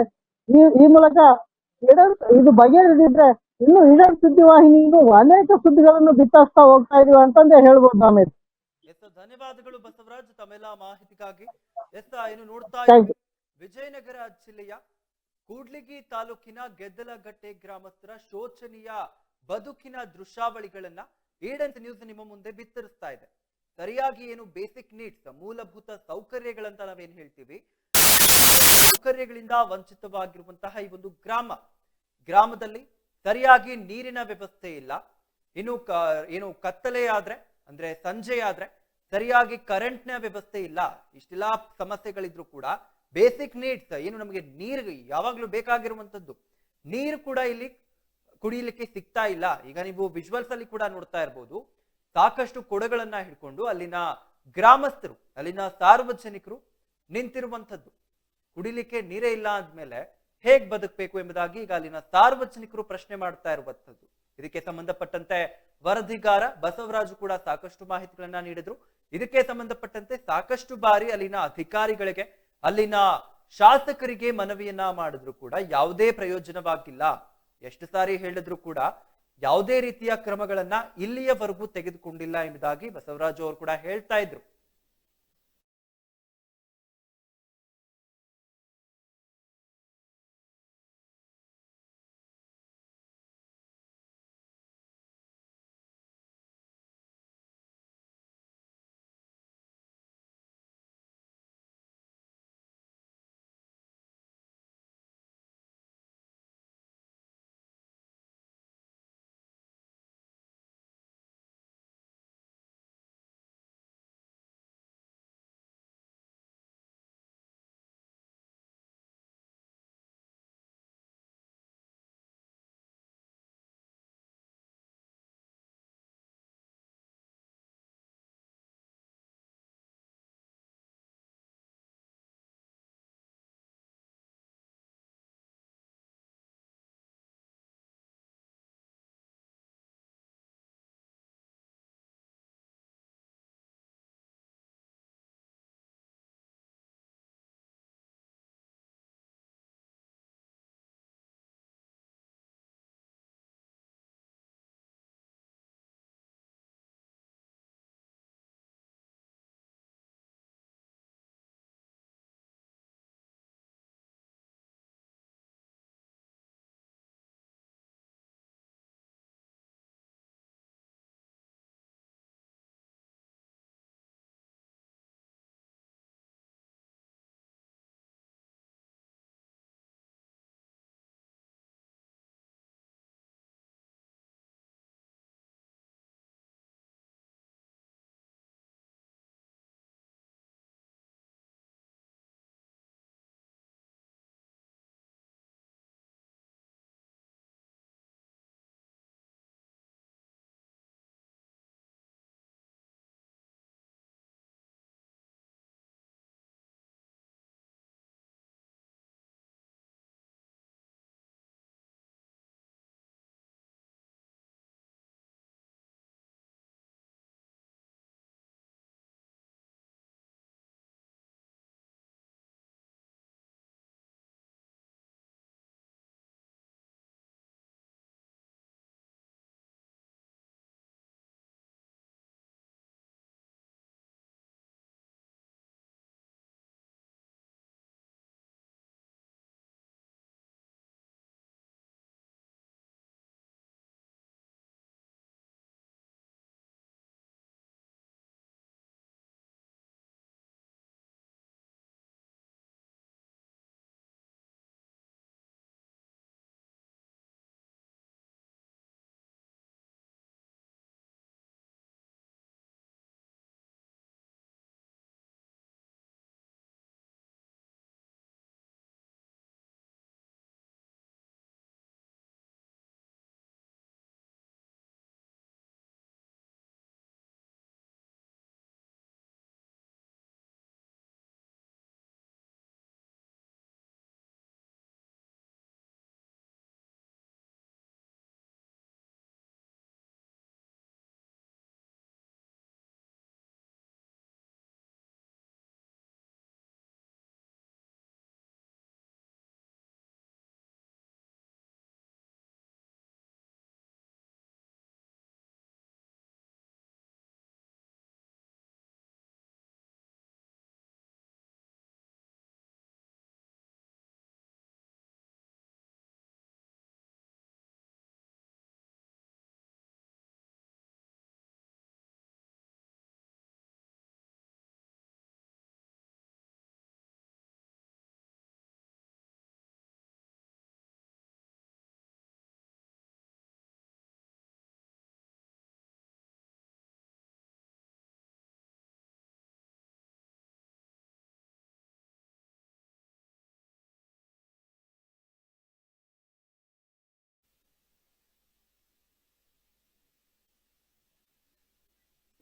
ಈ ಈ ಮೂಲಕ ಇಡನ್ ಇದು ಬಗೆಹರಿದಿದ್ರೆ ಇನ್ನು ಇಡನ್ ಸುದ್ದಿವಾಹಿನಿ ಅನೇಕ ಸುದ್ದಿಗಳನ್ನು ಬಿತ್ತರಿಸ್ತಾ ಹೋಗ್ತಾ ಇದೀವಿ ಅಂತಂದೇ ಹೇಳ್ಬೋದು ಅಮಿತ್ ಧನ್ಯವಾದಗಳು ಬಸವರಾಜ್ ತಮ್ಮೆಲ್ಲ ಮಾಹಿತಿಗಾಗಿ. ಎಸ್ ಏನು ನೋಡ್ತಾ ಇದ್ದೀವಿ ವಿಜಯನಗರ ಜಿಲ್ಲೆಯ ಕೂಡ್ಲಿಗಿ ತಾಲೂಕಿನ ಗೆದ್ದಲಗಟ್ಟೆ ಗ್ರಾಮಸ್ಥರ ಶೋಚನೀಯ ಬದುಕಿನ ದೃಶ್ಯಾವಳಿಗಳನ್ನ ಏಡೆನ್ಸ್ ನ್ಯೂಸ್ ನಿಮ್ಮ ಮುಂದೆ ಬಿತ್ತರಿಸ್ತಾ ಇದೆ. ಸರಿಯಾಗಿ ಏನು ಬೇಸಿಕ್ ನೀಡ್ಸ್ ಮೂಲಭೂತ ಸೌಕರ್ಯಗಳಂತ ನಾವೇನ್ ಹೇಳ್ತೀವಿ? ಸೌಕರ್ಯಗಳಿಂದ ವಂಚಿತವಾಗಿರುವಂತಹ ಈ ಒಂದು ಗ್ರಾಮ. ಗ್ರಾಮದಲ್ಲಿ ಸರಿಯಾಗಿ ನೀರಿನ ವ್ಯವಸ್ಥೆ ಇಲ್ಲ. ಇನ್ನು ಏನು ಕತ್ತಲೆ ಆದ್ರೆ ಅಂದ್ರೆ ಸಂಜೆ ಆದ್ರೆ ಸರಿಯಾಗಿ ಕರೆಂಟ್ನ ವ್ಯವಸ್ಥೆ ಇಲ್ಲ, ಇಷ್ಟೆಲ್ಲ ಸಮಸ್ಯೆಗಳಿದ್ರು ಕೂಡ ಬೇಸಿಕ್ ನೀಡ್ಸ್ ಏನು ನಮಗೆ ನೀರು ಯಾವಾಗ್ಲೂ ಬೇಕಾಗಿರುವಂತದ್ದು ನೀರು ಕೂಡ ಇಲ್ಲಿ ಕುಡಿಯಲಿಕ್ಕೆ ಸಿಗ್ತಾ ಇಲ್ಲ. ಈಗ ನೀವು ವಿಜುವಲ್ಸ್ ಅಲ್ಲಿ ಕೂಡ ನೋಡ್ತಾ ಇರ್ಬೋದು. ಸಾಕಷ್ಟು ಕೊಡಗಳನ್ನ ಹಿಡ್ಕೊಂಡು ಅಲ್ಲಿನ ಗ್ರಾಮಸ್ಥರು, ಅಲ್ಲಿನ ಸಾರ್ವಜನಿಕರು ನಿಂತಿರುವಂಥದ್ದು. ಕುಡಿಲಿಕ್ಕೆ ನೀರೇ ಇಲ್ಲ ಅಂದ್ಮೇಲೆ ಹೇಗ್ ಬದುಕಬೇಕು ಎಂಬುದಾಗಿ ಈಗ ಅಲ್ಲಿನ ಸಾರ್ವಜನಿಕರು ಪ್ರಶ್ನೆ ಮಾಡ್ತಾ ಇರುವಂಥದ್ದು. ಇದಕ್ಕೆ ಸಂಬಂಧಪಟ್ಟಂತೆ ವರದಿಗಾರ ಬಸವರಾಜು ಕೂಡ ಸಾಕಷ್ಟು ಮಾಹಿತಿಗಳನ್ನ ನೀಡಿದ್ರು. ಇದಕ್ಕೆ ಸಂಬಂಧಪಟ್ಟಂತೆ ಸಾಕಷ್ಟು ಬಾರಿ ಅಲ್ಲಿನ ಅಧಿಕಾರಿಗಳಿಗೆ, ಅಲ್ಲಿನ ಶಾಸಕರಿಗೆ ಮನವಿಯನ್ನ ಮಾಡಿದ್ರು ಕೂಡ ಯಾವುದೇ ಪ್ರಯೋಜನವಾಗಿಲ್ಲ. ಎಷ್ಟು ಸಾರಿ ಹೇಳಿದ್ರು ಕೂಡ ಯಾವುದೇ ರೀತಿಯ ಕ್ರಮಗಳನ್ನ ಇಲ್ಲಿಯವರೆಗೂ ತೆಗೆದುಕೊಂಡಿಲ್ಲ ಎಂಬುದಾಗಿ ಬಸವರಾಜು ಅವರು ಕೂಡ ಹೇಳ್ತಾ ಇದ್ರು.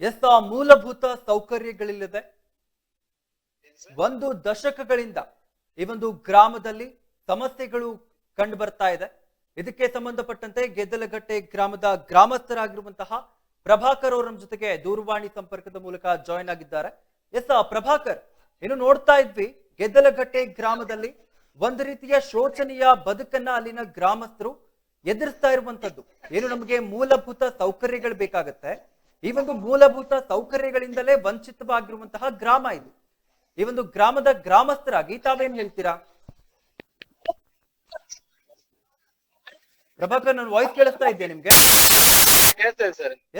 ಎಸ್ ಆ ಮೂಲಭೂತ ಸೌಕರ್ಯಗಳಿಲ್ಲದೆ ಒಂದು ದಶಕಗಳಿಂದ ಈ ಒಂದು ಗ್ರಾಮದಲ್ಲಿ ಸಮಸ್ಯೆಗಳು ಕಂಡು ಬರ್ತಾ ಇದೆ. ಇದಕ್ಕೆ ಸಂಬಂಧಪಟ್ಟಂತೆ ಗೆದ್ದಲಗಟ್ಟೆ ಗ್ರಾಮದ ಗ್ರಾಮಸ್ಥರಾಗಿರುವಂತಹ ಪ್ರಭಾಕರ್ ಅವರ ಜೊತೆಗೆ ದೂರವಾಣಿ ಸಂಪರ್ಕದ ಮೂಲಕ ಜಾಯಿನ್ ಆಗಿದ್ದಾರೆ. ಎಸ್ ಪ್ರಭಾಕರ್ ಏನು ನೋಡ್ತಾ ಇದ್ವಿ ಗೆದ್ದಲಗಟ್ಟೆ ಗ್ರಾಮದಲ್ಲಿ ಒಂದು ರೀತಿಯ ಶೋಚನೀಯ ಬದುಕನ್ನ ಅಲ್ಲಿನ ಗ್ರಾಮಸ್ಥರು ಎದುರಿಸ್ತಾ ಇರುವಂತದ್ದು. ಏನು ನಮಗೆ ಮೂಲಭೂತ ಸೌಕರ್ಯಗಳು ಬೇಕಾಗತ್ತೆ? ಈ ಒಂದು ಮೂಲಭೂತ ಸೌಕರ್ಯಗಳಿಂದಲೇ ವಂಚಿತವಾಗಿರುವಂತಹ ಗ್ರಾಮ ಇದು. ಈ ಒಂದು ಗ್ರಾಮದ ಗ್ರಾಮಸ್ಥರಾಗಿ ತಾವೇನ್ ಹೇಳ್ತೀರಾ? ಪ್ರಭಾಕರ್ ನಾನು ವಾಯ್ಸ್ ಕೇಳಿಸ್ತಾ ಇದ್ದೆ ನಿಮ್ಗೆ?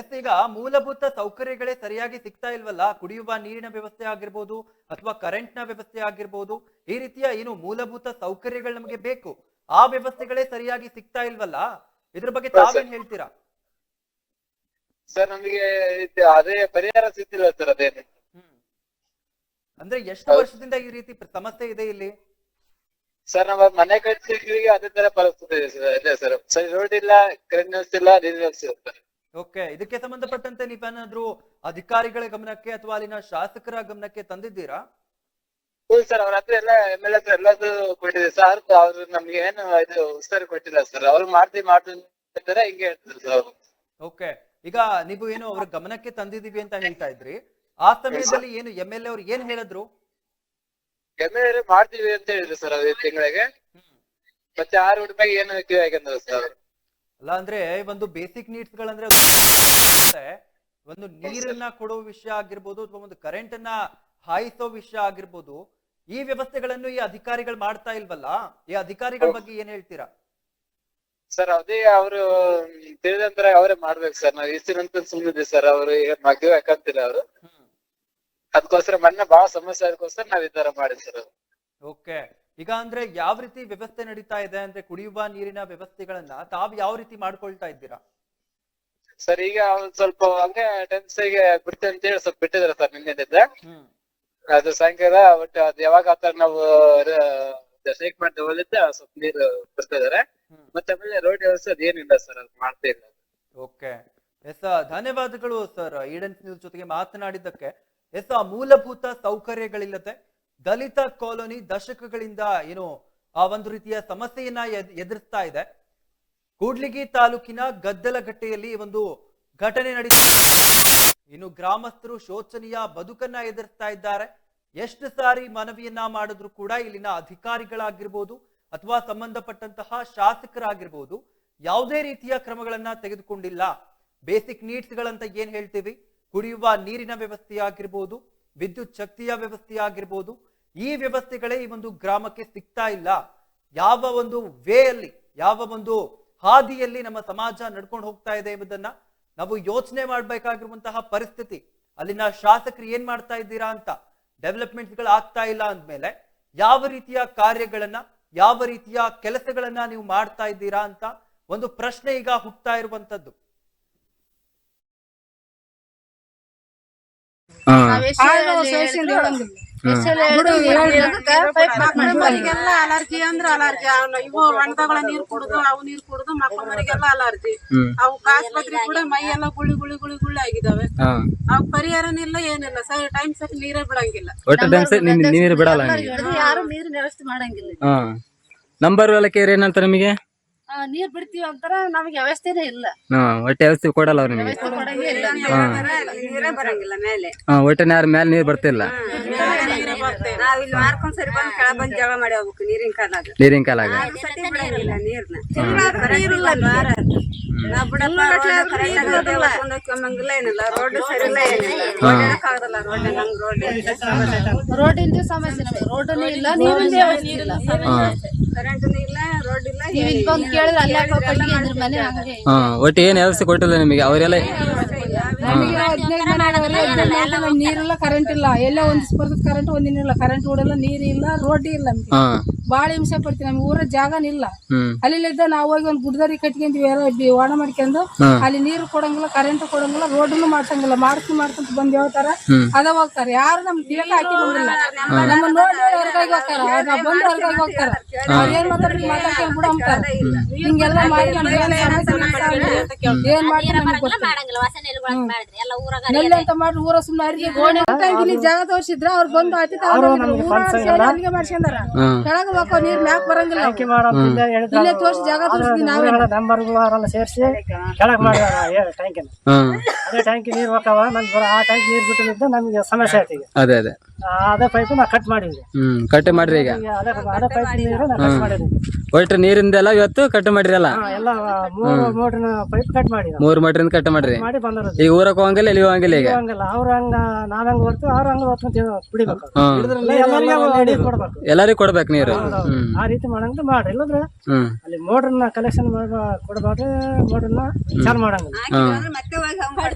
ಎಸ್ ಈಗ ಮೂಲಭೂತ ಸೌಕರ್ಯಗಳೇ ಸರಿಯಾಗಿ ಸಿಗ್ತಾ ಇಲ್ವಲ್ಲ? ಕುಡಿಯುವ ನೀರಿನ ವ್ಯವಸ್ಥೆ ಆಗಿರ್ಬೋದು ಅಥವಾ ಕರೆಂಟ್ನ ವ್ಯವಸ್ಥೆ ಆಗಿರ್ಬೋದು ಈ ರೀತಿಯ ಏನು ಮೂಲಭೂತ ಸೌಕರ್ಯಗಳು ನಮಗೆ ಬೇಕು? ಆ ವ್ಯವಸ್ಥೆಗಳೇ ಸರಿಯಾಗಿ ಸಿಗ್ತಾ ಇಲ್ವಲ್ಲ? ಇದ್ರ ಬಗ್ಗೆ ತಾವೇನ್ ಹೇಳ್ತೀರಾ? ಸರ್ ನಮಗೆ ಇದು ಅದೇ ಪರಿಹಾರ ಸಿಗ್ತಿಲ್ಲ ಸರ್ ಅದೇ. ಅಂದ್ರೆ ಎಷ್ಟು ವರ್ಷದಿಂದ ಈ ರೀತಿ ಸಮಸ್ಯೆ ಇದೆ ಇಲ್ಲಿ? ಸರ್ ನಮ್ಮ ಮನೆ ಕಟ್ಟಿಸಿದ್ರಿಗೆ ಅದೇ ತರ ಪರಿಸ್ಥಿತಿ ಇದೆ ಸರ್ ಸರ್. ಸರಿ ರೋಡ್ ಇಲ್ಲ ಕರೆಂಟ್ ವ್ಯವಸ್ಥೆ ಇಲ್ಲ ನೀರಿನ ವ್ಯವಸ್ಥೆ ಇಲ್ಲ. ಓಕೆ ಇದಕ್ಕೆ ಸಂಬಂಧಪಟ್ಟಂತೆ ನೀವೇನಾದ್ರೂ ಅಧಿಕಾರಿಗಳ ಗಮನಕ್ಕೆ ಅಥವಾ ಅಲ್ಲಿನ ಶಾಸಕರ ಗಮನಕ್ಕೆ ತಂದಿದ್ದೀರಾ? ಹೌದು ಸರ್ ಅವ್ರ ಹತ್ರ ಎಲ್ಲ ಎಂ ಎಲ್ ಹತ್ರ ಎಲ್ಲದೂ ಕೊಟ್ಟಿದೆ. ಸರ್ ಅವ್ರು ನಮ್ಗೆ ಏನು ಇದು ಉಸ್ತುವಾರಿ ಕೊಟ್ಟಿಲ್ಲ ಸರ್. ಅವ್ರು ಮಾಡ್ತೀವಿ ಅಂತಾರೆ ಹಿಂಗೆ ಹೇಳ್ತಾರೆ ಸರ್ ಓಕೆ. ಈಗ ನೀವು ಏನು ಅವ್ರ ಗಮನಕ್ಕೆ ತಂದಿದೀವಿ ಅಂತ ಹೇಳ್ತಾ ಇದ್ರಿ. ಆ ಸಮಯದಲ್ಲಿ ಏನು ಎಂ ಎಲ್ ಎ ಅವ್ರು ಏನ್ ಹೇಳಿದ್ರು? ಎಂ ಎಲ್ ಮಾಡ್ತೀವಿ ಅಂತ ಹೇಳಿದ್ರು ಸರ್ ಅದೇ ತಿಂಗಳಿಗೆ. ಮತ್ತೆ ಆರು ರೂಪಾಯಿ ಏನು ಕ್ಯೂ ಸರ್. ಅಲ್ಲ ಅಂದ್ರೆ ಒಂದು ಬೇಸಿಕ್ ನೀಡ್ಸ್ ಗಳಂದ್ರೆ ಒಂದು ನೀರನ್ನ ಕೊಡೋ ವಿಷಯ ಆಗಿರ್ಬೋದು ಅಥವಾ ಒಂದು ಕರೆಂಟ್ ಅನ್ನ ಹಾಯಿಸೋ ವಿಷಯ ಆಗಿರ್ಬೋದು ಈ ವ್ಯವಸ್ಥೆಗಳನ್ನು ಈ ಅಧಿಕಾರಿಗಳು ಮಾಡ್ತಾ ಇಲ್ವಲ್ಲ? ಈ ಅಧಿಕಾರಿಗಳ ಬಗ್ಗೆ ಏನ್ ಹೇಳ್ತೀರಾ? ಸರ್ ಅದೇ ಅವರು ತಿಳಿದಂದ್ರೆ ಅವರೇ ಮಾಡ್ಬೇಕು ಸರ್. ನಾವು ಇಷ್ಟಿನಂತ ಸುಮ್ಮನಿದ್ವಿ ಸರ್. ಅವರು ಮಗ್ಗಿ ಯಾಕಂತಿಲ್ಲ ಅವರು. ಅದಕ್ಕೋಸ್ಕರ ಮೊನ್ನೆ ಬಹಳ ಸಮಸ್ಯೆ ಅದಕ್ಕೋಸ್ಕರ ನಾವ್ ಈ ತರ ಮಾಡಿದ್ ಸರ್ ಓಕೆ. ಈಗ ಅಂದ್ರೆ ಯಾವ ರೀತಿ ವ್ಯವಸ್ಥೆ ನಡೀತಾ ಇದೆ ಅಂದ್ರೆ ಕುಡಿಯುವ ನೀರಿನ ವ್ಯವಸ್ಥೆಗಳನ್ನ ತಾವ್ ಯಾವ ರೀತಿ ಮಾಡ್ಕೊಳ್ತಾ ಇದ್ದೀರಾ? ಸರ್ ಈಗ ಒಂದ್ ಸ್ವಲ್ಪ ಹಂಗೆ ಟೆನ್ಸ್ಗೆ ಬಿಡ್ತೇನೆ ಅಂತ ಹೇಳಿ ಸ್ವಲ್ಪ ಬಿಟ್ಟಿದ್ರ ಸರ್ ನಿನ್ನೆದಿಂದ. ಹ್ಮ್. ಅದು ಸಾಯಂಕಾಲ ಒಟ್ಟು ಅದ್ ಯಾವಾಗ ಆತರ ನಾವು ಶೇಕ್ ಮಾಡ್ತಾ ಹೋಗಿದ್ದ ಸ್ವಲ್ಪ ನೀರು ಬಿಡ್ತಾ ಇದಾರೆ. ಮತ್ತೆ ಆಮೇಲೆ ರೋಡ್ ವ್ಯವಸ್ಥೆ ಅದೇನಿಲ್ಲ ಸರ್ ಅದು ಮಾಡ್ತಾ ಇಲ್ಲ. ಓಕೆ ಎಸ್ ಧನ್ಯವಾದಗಳು ಸರ್ ಈಡನ್ ನ್ಯೂಸ್ ಜೊತೆಗೆ ಮಾತನಾಡಿದ್ದಕ್ಕೆ. ಎಸ್ ಮೂಲಭೂತ ಸೌಕರ್ಯಗಳಿಲ್ಲದೆ ದಲಿತ ಕಾಲೋನಿ ದಶಕಗಳಿಂದ ಏನು ಆ ಒಂದು ರೀತಿಯ ಸಮಸ್ಯೆಯನ್ನ ಎದುರಿಸ್ತಾ ಇದೆ. ಕೂಡ್ಲಿಗಿ ತಾಲೂಕಿನ ಗದ್ದಲಗಟ್ಟೆಯಲ್ಲಿ ಒಂದು ಘಟನೆ ನಡೀತಾ ಇನ್ನು ಗ್ರಾಮಸ್ಥರು ಶೋಚನೀಯ ಬದುಕನ್ನ ಎದುರಿಸ್ತಾ ಇದ್ದಾರೆ. ಎಷ್ಟು ಸಾರಿ ಮನವಿಯನ್ನ ಮಾಡಿದ್ರು ಕೂಡ ಇಲ್ಲಿನ ಅಧಿಕಾರಿಗಳಾಗಿರ್ಬೋದು ಅಥವಾ ಸಂಬಂಧಪಟ್ಟಂತಹ ಶಾಸಕರಾಗಿರ್ಬೋದು ಯಾವುದೇ ರೀತಿಯ ಕ್ರಮಗಳನ್ನ ತೆಗೆದುಕೊಂಡಿಲ್ಲ. ಬೇಸಿಕ್ ನೀಡ್ಸ್ ಗಳಂತ ಏನ್ ಹೇಳ್ತೀವಿ? ಕುಡಿಯುವ ನೀರಿನ ವ್ಯವಸ್ಥೆ ಆಗಿರ್ಬೋದು, ವಿದ್ಯುತ್ ಶಕ್ತಿಯ ವ್ಯವಸ್ಥೆ ಆಗಿರ್ಬೋದು. ಈ ವ್ಯವಸ್ಥೆಗಳೇ ಈ ಒಂದು ಗ್ರಾಮಕ್ಕೆ ಸಿಗ್ತಾ ಇಲ್ಲ. ಯಾವ ಒಂದು ವೇ ಅಲ್ಲಿ ಯಾವ ಒಂದು ಹಾದಿಯಲ್ಲಿ ನಮ್ಮ ಸಮಾಜ ನಡ್ಕೊಂಡು ಹೋಗ್ತಾ ಇದೆ ಎಂಬುದನ್ನ ನಾವು ಯೋಚನೆ ಮಾಡ್ಬೇಕಾಗಿರುವಂತಹ ಪರಿಸ್ಥಿತಿ. ಅಲ್ಲಿನ ಶಾಸಕರು ಏನ್ ಮಾಡ್ತಾ ಇದ್ದೀರಾ ಅಂತ? ಡೆವಲಪ್ಮೆಂಟ್ಸ್ಗಳು ಆಗ್ತಾ ಇಲ್ಲ ಅಂದಮೇಲೆ ಯಾವ ರೀತಿಯ ಕಾರ್ಯಗಳನ್ನ ಯಾವ ರೀತಿಯ ಕೆಲಸಗಳನ್ನ ನೀವು ಮಾಡ್ತಾ ಇದ್ದೀರಾ ಅಂತ ಒಂದು ಪ್ರಶ್ನೆ ಈಗ ಹುಟ್ತಾ ಇರುವಂತದ್ದು ಮಕ್ಕಳಿಗೆಲ್ಲ ಅಲರ್ಜಿ ಅಂದ್ರ ಅಲರ್ಜಿ ಇವು ಒಣದಗಳ ನೀರ್ ಕುಡುದು ಅವು ನೀರ್ ಕುಡುದು ಮಕ್ಕಳ ಮರಿಗೆಲ್ಲ ಅಲರ್ಜಿ ಅವು ಆಸ್ಪತ್ರೆ ಕೂಡ ಮೈ ಎಲ್ಲ ಗುಳಿ ಗುಳಿ ಗುಳಿ ಗುಳಿ ಆಗಿದಾವೆ ಅವ್ ಪರಿಹಾರನಿಲ್ಲ ಏನಿಲ್ಲ. ಸರಿ ಟೈಮ್ ಸರಿ ನೀರೇ ಬಿಡಂಗಿಲ್ಲ. ಒಟ್ಟು ಟೈಮ್ ನೀರು ಬಿಡಲ್ಲ ಯಾರು ನೀರಿನ ವ್ಯವಸ್ಥೆ ಮಾಡಂಗಿಲ್ಲ. ಹಾ. ನಂಬರ್ ಎಲ್ಲ ಕೇರ್ ಏನಂತ ನಿಮಗೆ? ನೀರ್ ಬಿಡ್ತೀವಿ ಅಂತಾರ ನಮಗೆ ವ್ಯವಸ್ಥೆನೇ ಇಲ್ಲ. ಹಾ ಒಟ್ಟೆ ವ್ಯವಸ್ಥೆ ಕೊಡಲ್ಲ ಅವ್ರು ನಿಮಗೆ. ವ್ಯವಸ್ಥೆ ನೀರೇ ಬರಂಗಿಲ್ಲ ಮೇಲೆ. ಹಾ ಒಟ್ಟೆ ಯಾರ ಮೇಲೆ ನೀರ್ ಬರ್ತಿಲ್ಲ. ನಾವ್ ಇಲ್ಲಿ ವಾರಕ್ಕೊಂದ್ ಸರಿ ಬಂದ್ ಕೆಳ ಬಂದ್ ಜಗಳ ಮಾಡಿ ಹೋಗ್ಬೇಕು ನೀರಿನ ಕಾಲಾಗ. ನೀರಿನ ಕಾಲಾಗ. ಸತಿ ಬಿಡಂಗಿಲ್ಲ ನೀರ್ನ. ನೀರಿಲ್ಲ ವಾರ ನಾವ್ ಬಿಡಲ್ಲ ಕೆಮ್ಮಂಗಿಲ್ಲ ಏನಿಲ್ಲ ರೋಡ್ ಸರಿ ಇಲ್ಲ ಏನಿಲ್ಲ. ಓಡಾಡಕ್ಕಾಗಲ್ಲ ರೋಡ್ ನಮ್ ರೋಡ್ ರೋಡಿಂದ ಸಮಸ್ಯೆ ನಮಗೆ ರೋಡನೇ ಇಲ್ಲ ನೀರಿನ ವ್ಯವಸ್ಥೆ ಇಲ್ಲ. ಕರೆಂಟ್ ಇಲ್ಲ ರೋಡ್ ಇಲ್ಲ ನೀವ್ ಇಲ್ಲಿ ಬಂದ್ ಕೇಳಿದ್ರೆ ಅಲ್ಲೇ ಕಟ್ಟಿಗೆ ಅಂದ್ರ ಮನೆ ಹಂಗೆ. ಹಾ ಒಟ್ಟು ಏನ್ ವ್ಯವಸ್ಥೆ ಕೊಟ್ಟಿಲ್ಲ ನಿಮಗೆ? ಅವರೆಲ್ಲ ನೀರಿಲ್ಲ ಕರೆಂಟ್ ಇಲ್ಲ. ಎಲ್ಲ ಒಂದ್ ಸ್ಪರ್ಧದ ಕರೆಂಟ್ ಒಂದಿನಿಲ್ಲ ಕರೆಂಟ್ ಓಡಲ್ಲ ನೀರ್ ಇಲ್ಲ ರೋಡ್ ಇಲ್ಲ ನಮ್ಗೆ. ಹಾ. ಬಾಳ ಹಿಂಸೆ ಪಡ್ತೀವಿ. ನಮ್ಗೆ ಊರ ಜಾಗನಿಲ್ಲ ಇಲ್ಲ. ಅಲ್ಲಿದ್ದ ನಾವು ಹೋಗಿ ಒಂದ್ ಗುಡ್ದಾರಿ ಕಟ್ಕೊಂತೀವಿ ಎಲ್ಲ ಬಿ- ಒಣ ಮಾಡ್ಕೊಂಡು ಅಲ್ಲಿ ನೀರು ಕೊಡಂಗಿಲ್ಲ ಕರೆಂಟ್ ಕೊಡಂಗಿಲ್ಲ ರೋಡ್ನು ಮಾಡ್ಸಂಗಿಲ್ಲ. ಮಾಡ್ತೀನಿ ಮಾಡ್ಕೊಂತ ಬಂದ್ ಹೇಳ್ತಾರ ಅದ ಹೋಗ್ತಾರ. ಯಾರು ನಮ್ ದೇಹ ಹಾಕಿ ಬಂದಿಲ್ಲ ನಮ್ಮ ನೋಡಿ ಹೊರಗಾಗಿ ಹೋಗ್ತಾರ. ಅವ್ರ್ ಬಂದು ಹೊರಗಾಗಿ ಹೋಗ್ತಾರ. ಅವ್ರ್ ಏನ್ ಮಾತಾಡ್ರಿ ಮಾತಾಡ್ಕೊಂಡ್ ಬಿಡು ಅಂತಾರ ಹಿಂಗೆಲ್ಲ ಮಾಡ್ಕೊಂಡು ಏನ್ ಮಾಡ್ತಾರೆ ಅಂತ ಮಾಡಿ ಊರ ಇಲ್ಲಿ ಜಾಗ ತೋರಿಸಿದ್ರ ಅವ್ರು ಬಂದು ಅತಿ ಅಲ್ಲಿಗೆ ಮಾಡ್ಸ್ಕೊಂಡಾರ ಹ್ಮ್. ಕೆಳಗ ಹೋಗೋ ನೀರ್ ಮ್ಯಾಕ್ ಬರಂಗಿಲ್ಲ ಇಲ್ಲೇ ತೋರ್ಸಿ ಜಾಗ ತೋರಿಸ್ತೀವಿ ನಾವೇ ನಂಬರ್ಗಳು ಸೇರಿಸಿ ಕೆಳಗೆ ಮಾಡ್ಯಾರ ಟ್ಯಾಂಕಿನ ಅದೇ ಟ್ಯಾಂಕಿ ನೀರು ಹೋಗವ ನಮ್ಗೆ ಆ ಟ್ಯಾಂಕ್ ನೀರು ಬಿಟ್ಟಿದ್ದ ನಮ್ಗೆ ಸಮಸ್ಯೆ ಆಯ್ತು ಈಗ. ಅದೇ ಅದೇ. ಅದೇ ಪೈಪ್ ನಾ ಕಟ್ ಮಾಡಿದ್ವಿ. ಹ್ಮ್ ಕಟ್ ಮಾಡ್ರಿ ಈಗ. ಅದೇ ಅದೇ ಪೈಪ್ ನೀರು ಕಟ್ ಮಾಡಿದ್ವಿ. ಒಟ್ಟು ನೀರಿಂದೆಲ್ಲ ಇವತ್ತು ಕಟ್ ಮಾಡ್ರಿಲ್ಲ? ಹಾ, ಎಲ್ಲ ಮೂರು ಮೋಟ್ರಿನ ಪೈಪ್ ಕಟ್ ಮಾಡಿ ಮೂರ್ ಮಟ್ರಿಂದ ಕಟ್ ಮಾಡ್ರಿ. ಮಾಡಿ ಬಂದರು ಈಗ ಊರಕ್ ಹೋಗಂಗಿಲ್ಲ ಇಲ್ಲಿ ಹೋಗಂಗಿಲ್ಲ ಈಗ? ಹಂಗಲ್ಲ ಅವ್ರ ಹಂಗ ನಾವ್ ಹಂಗ ಹೊರ್ತು ಅವ್ರ ಹಂಗ ಹೊರ್ತು ಕುಡಿಬೇಕು. ಹ್ಮ್. ಎಲ್ಲರಿಗೂ ನೀರು ಕೊಡ್ಬೇಕು. ಎಲ್ಲರಿಗೂ ಕೊಡ್ಬೇಕು ನೀರು. ಹ್ಮ್. ಆ ರೀತಿ ಮಾಡಂಗ ಮಾಡ್ರಿ. ಇಲ್ಲಂದ್ರ ಹ್ಮ್. ಅಲ್ಲಿ ಮೋಟ್ರನ್ನ ಕಲೆಕ್ಷನ್ ಮಾಡ ಕೊಡಬಾರ್ದು ಮೋಟ್ರನ್ನ ಚಾಲ್ ಮಾಡಂಗ ಹ್ಮ್.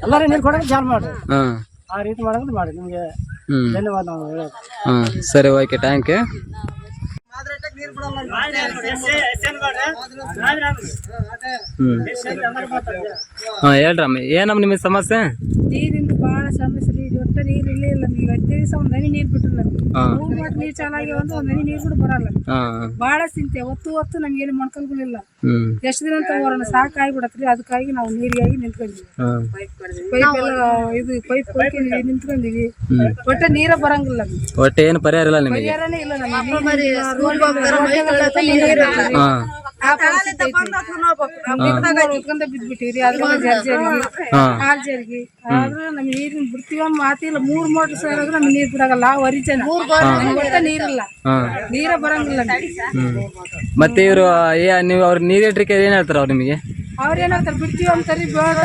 ಎಲ್ಲರೂ ನೀರು ಕೊಡಂಗ ಚಾಲು ಮಾಡ್ರಿ. ಹ್ಮ್. ಆ ರೀತಿ ಮಾಡಂಗ ಮಾಡಿ ನಿಮ್ಗೆ ಧನ್ಯವಾದ ನಾವು ಹೇಳೋದು. ಹ್ಮ್. ಸರಿ ಓಕೆ ಟ್ಯಾಂಕ್ ಹಾ ಹೇಳ್ರಮ್ಮ ಏನಮ್ಮ ನಿಮಗೆ ಸಮಸ್ಯೆ? ನೀರಿಂದ ಬಹಳ ಸಮಸ್ಯೆ ರೀ. ಒಟ್ಟ ನೀರ್ ಇಲ್ಲೇ ಇಲ್ಲ. ನಮ್ಗೆ ಹತ್ತು ದಿವಸ ಒಂದ್ ಹನಿ ನೀರ್ ಬಿಟ್ಟಿಲ್ಲ ಮೂರ್ ಮೋಟ್ ನೀರ್ ಚಾಲಾಗಿ ಒಂದು ಒಂದ್ ಹನಿ ನೀರ್ ಕೂಡ ಬರಲ್ಲ. ಭಾಳ ಬಹಳ ಚಿಂತೆ. ಹೊತ್ತು ಹೊತ್ತು ನಮ್ಗೆ ಏನು ಮೊಣ್ಕಲ್ಗಳಿಲ್ಲ ಎಷ್ಟು ದಿನ ಅಂತ ಹೋಗೋಣ. ಸಾಕಾಗ್ಬಿಡತ್ರಿ. ಅದಕ್ಕಾಗಿ ನಾವು ನೀರಿಗಾಗಿ ನಿಂತ್ಕೊಂಡಿವಿ. ಪೈಪ್ ಎಲ್ಲ ಇದು ಪೈಪ್ ಹೋಗಿ ನಿಂತ್ಕೊಂಡಿವಿ. ಒಟ್ಟ ನೀರ ಬರಂಗಿಲ್ಲ ಒಟ್ಟೆ ಏನು ಪರಿಹಾರ ಇಲ್ಲ ನಿಮಗೆ? ಪರಿಹಾರನೇ ಇಲ್ಲ ನಮ್ಗೆ ನೀರ್ ಇರಲ್ಲ. ಹಾ. ಆ ಪರಿಸ್ಥಿತಿ ಐತಿ. ಉತ್ಕೊಂಡ ಬಿದ್ಬಿಟ್ಟಿವ್ರಿ ಅದ್ರಿಂದ ಜರ್ಜರಿಗೆ ಹಾ. ಕಾಲ್ ಜರ್ಗಿ. ಆದ್ರೆ ನಮ್ಗೆ ನೀರಿನ ಬಿಡ್ತೀವ ಮಾತಿಲ್ಲ. ಮೂರ್ ಮೋಟರ್ ಸೇರಿದ್ರೆ ನೀರ್ ಬಿಡಗಲ್ಲ. ಆ ವರಿ ಜನ. ನಮ್ಗೆ ಒಟ್ಟ ನೀರಿಲ್ಲ. ಹಾ. ನೀರ ಬರಂಗಿಲ್ಲ ನಮ್ಗೆ. ಹ್ಮ್. ಮತ್ತೆ ಇವರು ಏ ನೀವು ಅವ್ರ ನೀರಿಟ್ರಿಕೆ ಏನ್ ಹೇಳ್ತಾರ ಅವ್ರ ನಿಮಗೆ? ಅವ್ರ ಏನಾಗ್ತಾರೆ ಬಿಡ್ತೀವಿ ಅಂತಾರೆ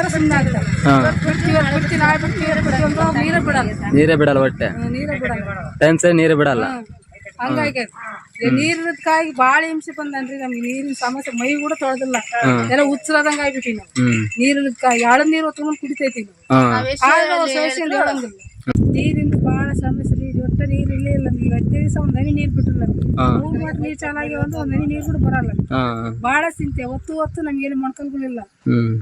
ಸುಮ್ಮನೆ ಆಗ್ತಾರೆ. ಹಾ. ಬಿಡ್ತೀವಿ ಬಿಡ್ತೀವಿ ನಾಳೆ ಬಿಡ್ತೀವಿ ಬಿಡ್ತೀವಿ ಅಂತ ಅವ್ರು ನೀರೇ ಬಿಡಲ್ಲ. ನೀರೇ ಬಿಡಲ್ಲ ಒಟ್ಟೆ. ನೀರೇ ಬಿಡಲ್ಲ. ಟೈಮ್ ಸರಿ ನೀರೇ ಬಿಡಲ್ಲ. ಹಂಗಾಗಿ. ನೀರಿನದಕ್ಕಾಗಿ ಬಾಳ ಹಿಂಸೆ ಬಂದನ್ರಿ ನಮ್ಗೆ. ನೀರಿನ ಸಮಸ್ಯೆ ಮೈ ಕೂಡ ತೊಳೆದಿಲ್ಲ. ಎಲ್ಲ ಹುಚ್ಚರದಂಗ ಆಗ್ಬಿಟ್ಟಿ ನಾವು. ನೀರಿನದಕ್ಕಾಗಿ ಆಳ ನೀರು ಹೊತ್ಕೊಂಡು ಕುಡಿತೈತಿ ನಾವು. ಹೇಳಂಗಿಲ್ಲ ನೀರಿಂದ ಬಹಳ ಸಮಸ್ಯೆ ರೀ. ಒಟ್ಟ ನೀರ್ ಇಲ್ಲೇ ಇಲ್ಲ ನಮ್ಗೆ. ಹತ್ತು ದಿವಸ ಒಂದ್ ಹನಿ ನೀರ್ ಬಿಟ್ಟಿಲ್ಲ ಮೂರ್ ಮೋಟ್ ನೀರ್ ಚಾಲಾಗಿ ಒಂದು ಒಂದ್ ಹನಿ ನೀರ್ ಕೂಡ ಬರಲ್ಲ. ಬಹಳ ಚಿಂತೆ. ಹೊತ್ತು ಒತ್ತು ನಮ್ಗೆ ಏನು ಮೊಣಕಲ್ಗಳಿಲ್ಲ.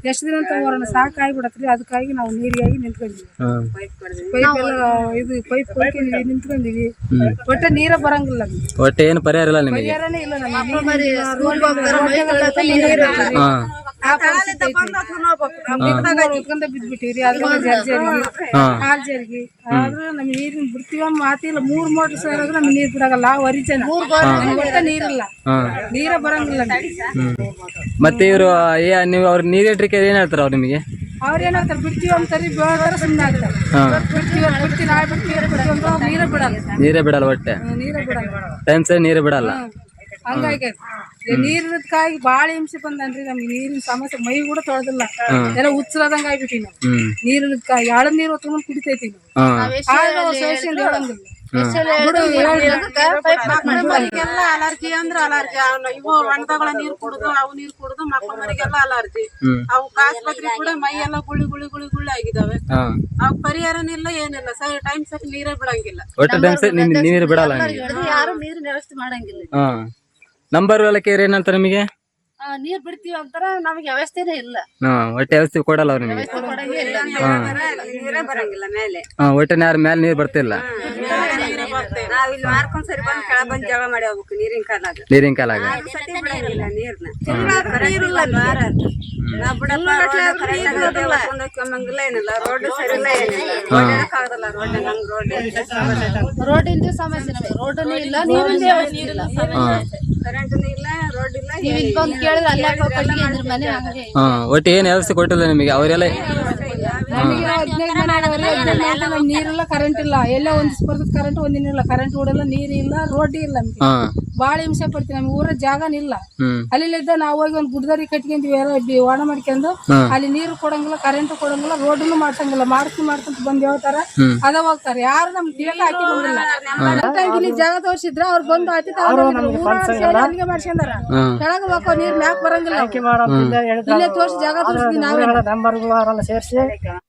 ಎಷ್ಟು ದಿನ ತಗೋರೋಣ ಸಾಕಾಗಿ ಬಿಡತ್ರಿ ಅದಕ್ಕಾಗಿ ನಾವು ನೀರಿಗಾಗಿ ನಿಂತ್ಕೊಂಡಿವಿ ಪೈಪ್ ಎಲ್ಲ ಇದು ಪೈಪ್ ಹೋಗಿ ನಿಂತ್ಕೊಂಡಿವಿ ಒಟ್ಟ ನೀರ ಬರಂಗಿಲ್ಲ ನಮ್ಗೆ. ಏನು ಪರಿಹಾರ ಇಲ್ಲ ನಿಮಗೆ. ಪರಿಹಾರನೇ ಇಲ್ಲ ಬಿದ್ಬಿಟ್ಟಿವ್ರಿ. ಅದ್ರಿಂದ ಜರ್ಜರಿಗೆ ಹಾ. ಕಾಲ್ ಜರ್ಗಿ ಆದ್ರೆ ನಮ್ ನೀರಿನ ಬಿಡ್ತೀವ ಮಾತಿಲ್ಲ ಮೂರ್ ಮೋಟರ್ ಸೇರಿದ್ರೆ ನಮ್ಗೆ ನೀರ್ ಬಿಡಗಲ್ಲ. ವರಿ ಜನ. ಒಟ್ಟ ನೀರಿಲ್ಲ. ನೀರ ಬರಂಗಿಲ್ಲ ಮತ್ತೆ ಇವರು ನೀವು ಅವ್ರ ನೀರಿಟ್ರಿಕೆ ಏನ್ ಹೇಳ್ತಾರ ಅವ್ರು ನಿಮಗೆ? ಅವ್ರ ಏನಾಗ್ತಾರೆ ಬಿಡ್ತೀವಿ ಅಂತಾರಿ ಬೇಡ ಸುಮ್ಮನೆ ಆಗ್ತಾರೆ. ಬಿಡ್ತೀವಿ ಬಿಡ್ತೀವಿ ನಾಳೆ ಬಿಡ್ತೀವಿ ಬಿಡ್ತೀವಿ ಅವ್ರು ನೀರೇ ಬಿಡಲ್ಲ. ನೀರೇ ಬಿಡಲ್ಲ ಒಟ್ಟೆ. ನೀರೇ ಬಿಡಲ್ಲ. ಟೈಮ್ ಸರಿ ನೀರೇ ಬಿಡಲ್ಲ. ಹಂಗಾಗಿ. ನೀರಿನದಕ್ಕಾಗಿ ಬಾಳ ಹಿಂಸೆ ಬಂದನ್ರಿ ನಮ್ಗೆ. ನೀರಿನ ಸಮಸ್ಯೆ ಮೈ ಕೂಡ ತೊಳೆದಿಲ್ಲ. ಎಲ್ಲ ಉಚ್ಚರದಂಗ ಆಗ್ಬಿಟ್ಟಿ ನಾವು. ನೀರಿನ ಯಾಳ ಆಳ ನೀರು ಹೊತ್ಕೊಂಡ್ ಕುಡಿತೈತಿ ಮಕ್ಕಳಿಗೆಲ್ಲ ಅಲರ್ಜಿ ಅಂದ್ರ ಅಲರ್ಜಿ. ಇವು ಒಣದಗಳ ನೀರ್ ಕುಡುದು ಅವು ನೀರ್ ಕುಡುದು ಮಕ್ಕಳ ಮರಿಗೆಲ್ಲ ಅಲರ್ಜಿ ಅವು ಆಸ್ಪತ್ರೆ ಕೂಡ ಮೈ ಎಲ್ಲ ಗುಳಿ ಗುಳಿ ಗುಳಿ ಗುಳಿ ಆಗಿದಾವೆ ಅವ್ ಪರಿಹಾರನಿಲ್ಲ ಏನಿಲ್ಲ. ಸರಿ ಟೈಮ್ ಸರಿ ನೀರೇ ಬಿಡಂಗಿಲ್ಲ. ಒಟ್ಟು ಟೈಮ್ ಸರಿ ಬಿಡಲ್ಲ ಯಾರು ನೀರಿನ ವ್ಯವಸ್ಥೆ ಮಾಡಂಗಿಲ್ಲ. ನಂಬರ್ ಎಲ್ಲ ಕೇರ್ ಏನಂತ ನಿಮಗೆ? ನೀರ್ ಬಿಡ್ತೀವಿ ಅಂತಾರ ನಮಗೆ ವ್ಯವಸ್ಥೆನೇ ಇಲ್ಲ. ಹಾ ಹೊಟ್ಟೆ ವ್ಯವಸ್ಥೆ ಕೊಡಲ್ಲ ಅವ್ರು ನಿಮಗೆ. ಕೊಡಂಗೇ ಇಲ್ಲ ನೀರೇ ಬರಂಗಿಲ್ಲ ಮೇಲೆ. ಹಾ ಯಾರ ಮೇಲೆ ನೀರು ಬರ್ತಿಲ್ಲ. ನಾವ್ ಇಲ್ಲಿ ಮಾರ್ಕೊಂಡ್ ಸರಿ ಬಂದ್ ಕೆಳ ಬಂದ್ ಜಗಳ ಮಾಡಿ ಹೋಗ್ಬೇಕು ನೀರಿನ ಕಾಲಾಗ. ನೀರಿನ ಕಾಲಾಗ. ಸತಿ ಬಿಡಂಗಿಲ್ಲ ನೀರ್ನ. ನೀರಿಲ್ಲ ನಾವ್ ಬಿಡಲ್ಲ ಕೊಂಡೋಗ್ಕೊಂಬಂಗಿಲ್ಲ ಏನಿಲ್ಲ. ರೋಡ್ ಸರಿ ಇಲ್ಲ ಏನಿಲ್ಲ. ರೋಡ್ ರೋಡ್ ರೋಡಿಂದ ಸಮಸ್ಯೆ ರೋಡನೇ ಇಲ್ಲ ವ್ಯವಸ್ಥೆ ಇಲ್ಲ. ಕರೆಂಟ್ ಇಲ್ಲ ರೋಡ್ ಇಲ್ಲ ಕೇಳಿದ್ರೆ ಅಲ್ಲೇ ಕಟ್ಟಿಗೆ ಅಂದ್ರೆ ಮನೆ ಹಂಗೆ ಹಾ ಒಟ್ಟು ಏನು ವ್ಯವಸ್ಥೆ ಕೊಟ್ಟಿಲ್ಲ ನಿಮಗೆ? ಅವರೆಲ್ಲ ನೀರಿಲ್ಲ ಕರೆಂಟ್ ಇಲ್ಲ. ಎಲ್ಲ ಒಂದ್ ಸ್ಪರ್ಧದ ಕರೆಂಟ್ ಒಂದಿನ ಇಲ್ಲ ಕರೆಂಟ್ ಓಡಲ್ಲ ನೀರ್ ಇಲ್ಲ ರೋಡ್ ಇಲ್ಲ ನಮ್ಗೆ. ಬಾಳ ಹಿಂಸೆ ಪಡ್ತೀವಿ. ನಮ್ಗೆ ಊರ ಜಾಗನ ಇಲ್ಲ. ಹ್ಮ್. ಅಲ್ಲಿದ್ದ ನಾವು ಹೋಗಿ ಒಂದ್ ಗುಡ್ದಾರಿ ಕಟ್ಕೊಂತೀವಿ ಎಲ್ಲ ಬಿ- ಒಣ ಮಾಡ್ಕೊಂಡು. ಅಲ್ಲಿ ನೀರು ಕೊಡಂಗಿಲ್ಲ ಕರೆಂಟ್ ಕೊಡಂಗಿಲ್ಲ ರೋಡ್ನು ಮಾಡ್ಸಂಗಿಲ್ಲ. ಮಾಡ್ತಿ ಮಾಡ್ಕೊಂತ ಬಂದ್ ಹೇಳ್ತಾರ ಅದ ಹೋಗ್ತಾರೆ. ಯಾರು ನಮ್ ದೇಹ ಹಾಕಿ ಬಂದಿಲ್ಲ ಇಲ್ಲಿ ಜಾಗ ತೋರ್ಸಿದ್ರ ಅವ್ರು ಬಂದು ಅಲ್ಲಿಗೆ ಮಾಡ್ಸ್ಕೊಂಡಾರ ಕೆಳಗ ಹೋಗೋ ನೀರ್ ಮ್ಯಾಕ್ ಬರಂಗಿಲ್ಲ. ಇಲ್ಲೇ ತೋರ್ಸಿ ಜಾಗ ತೋರ್ಸಿದ್ವಿ ನಾವೇ. ಸೇರಿಸಿ.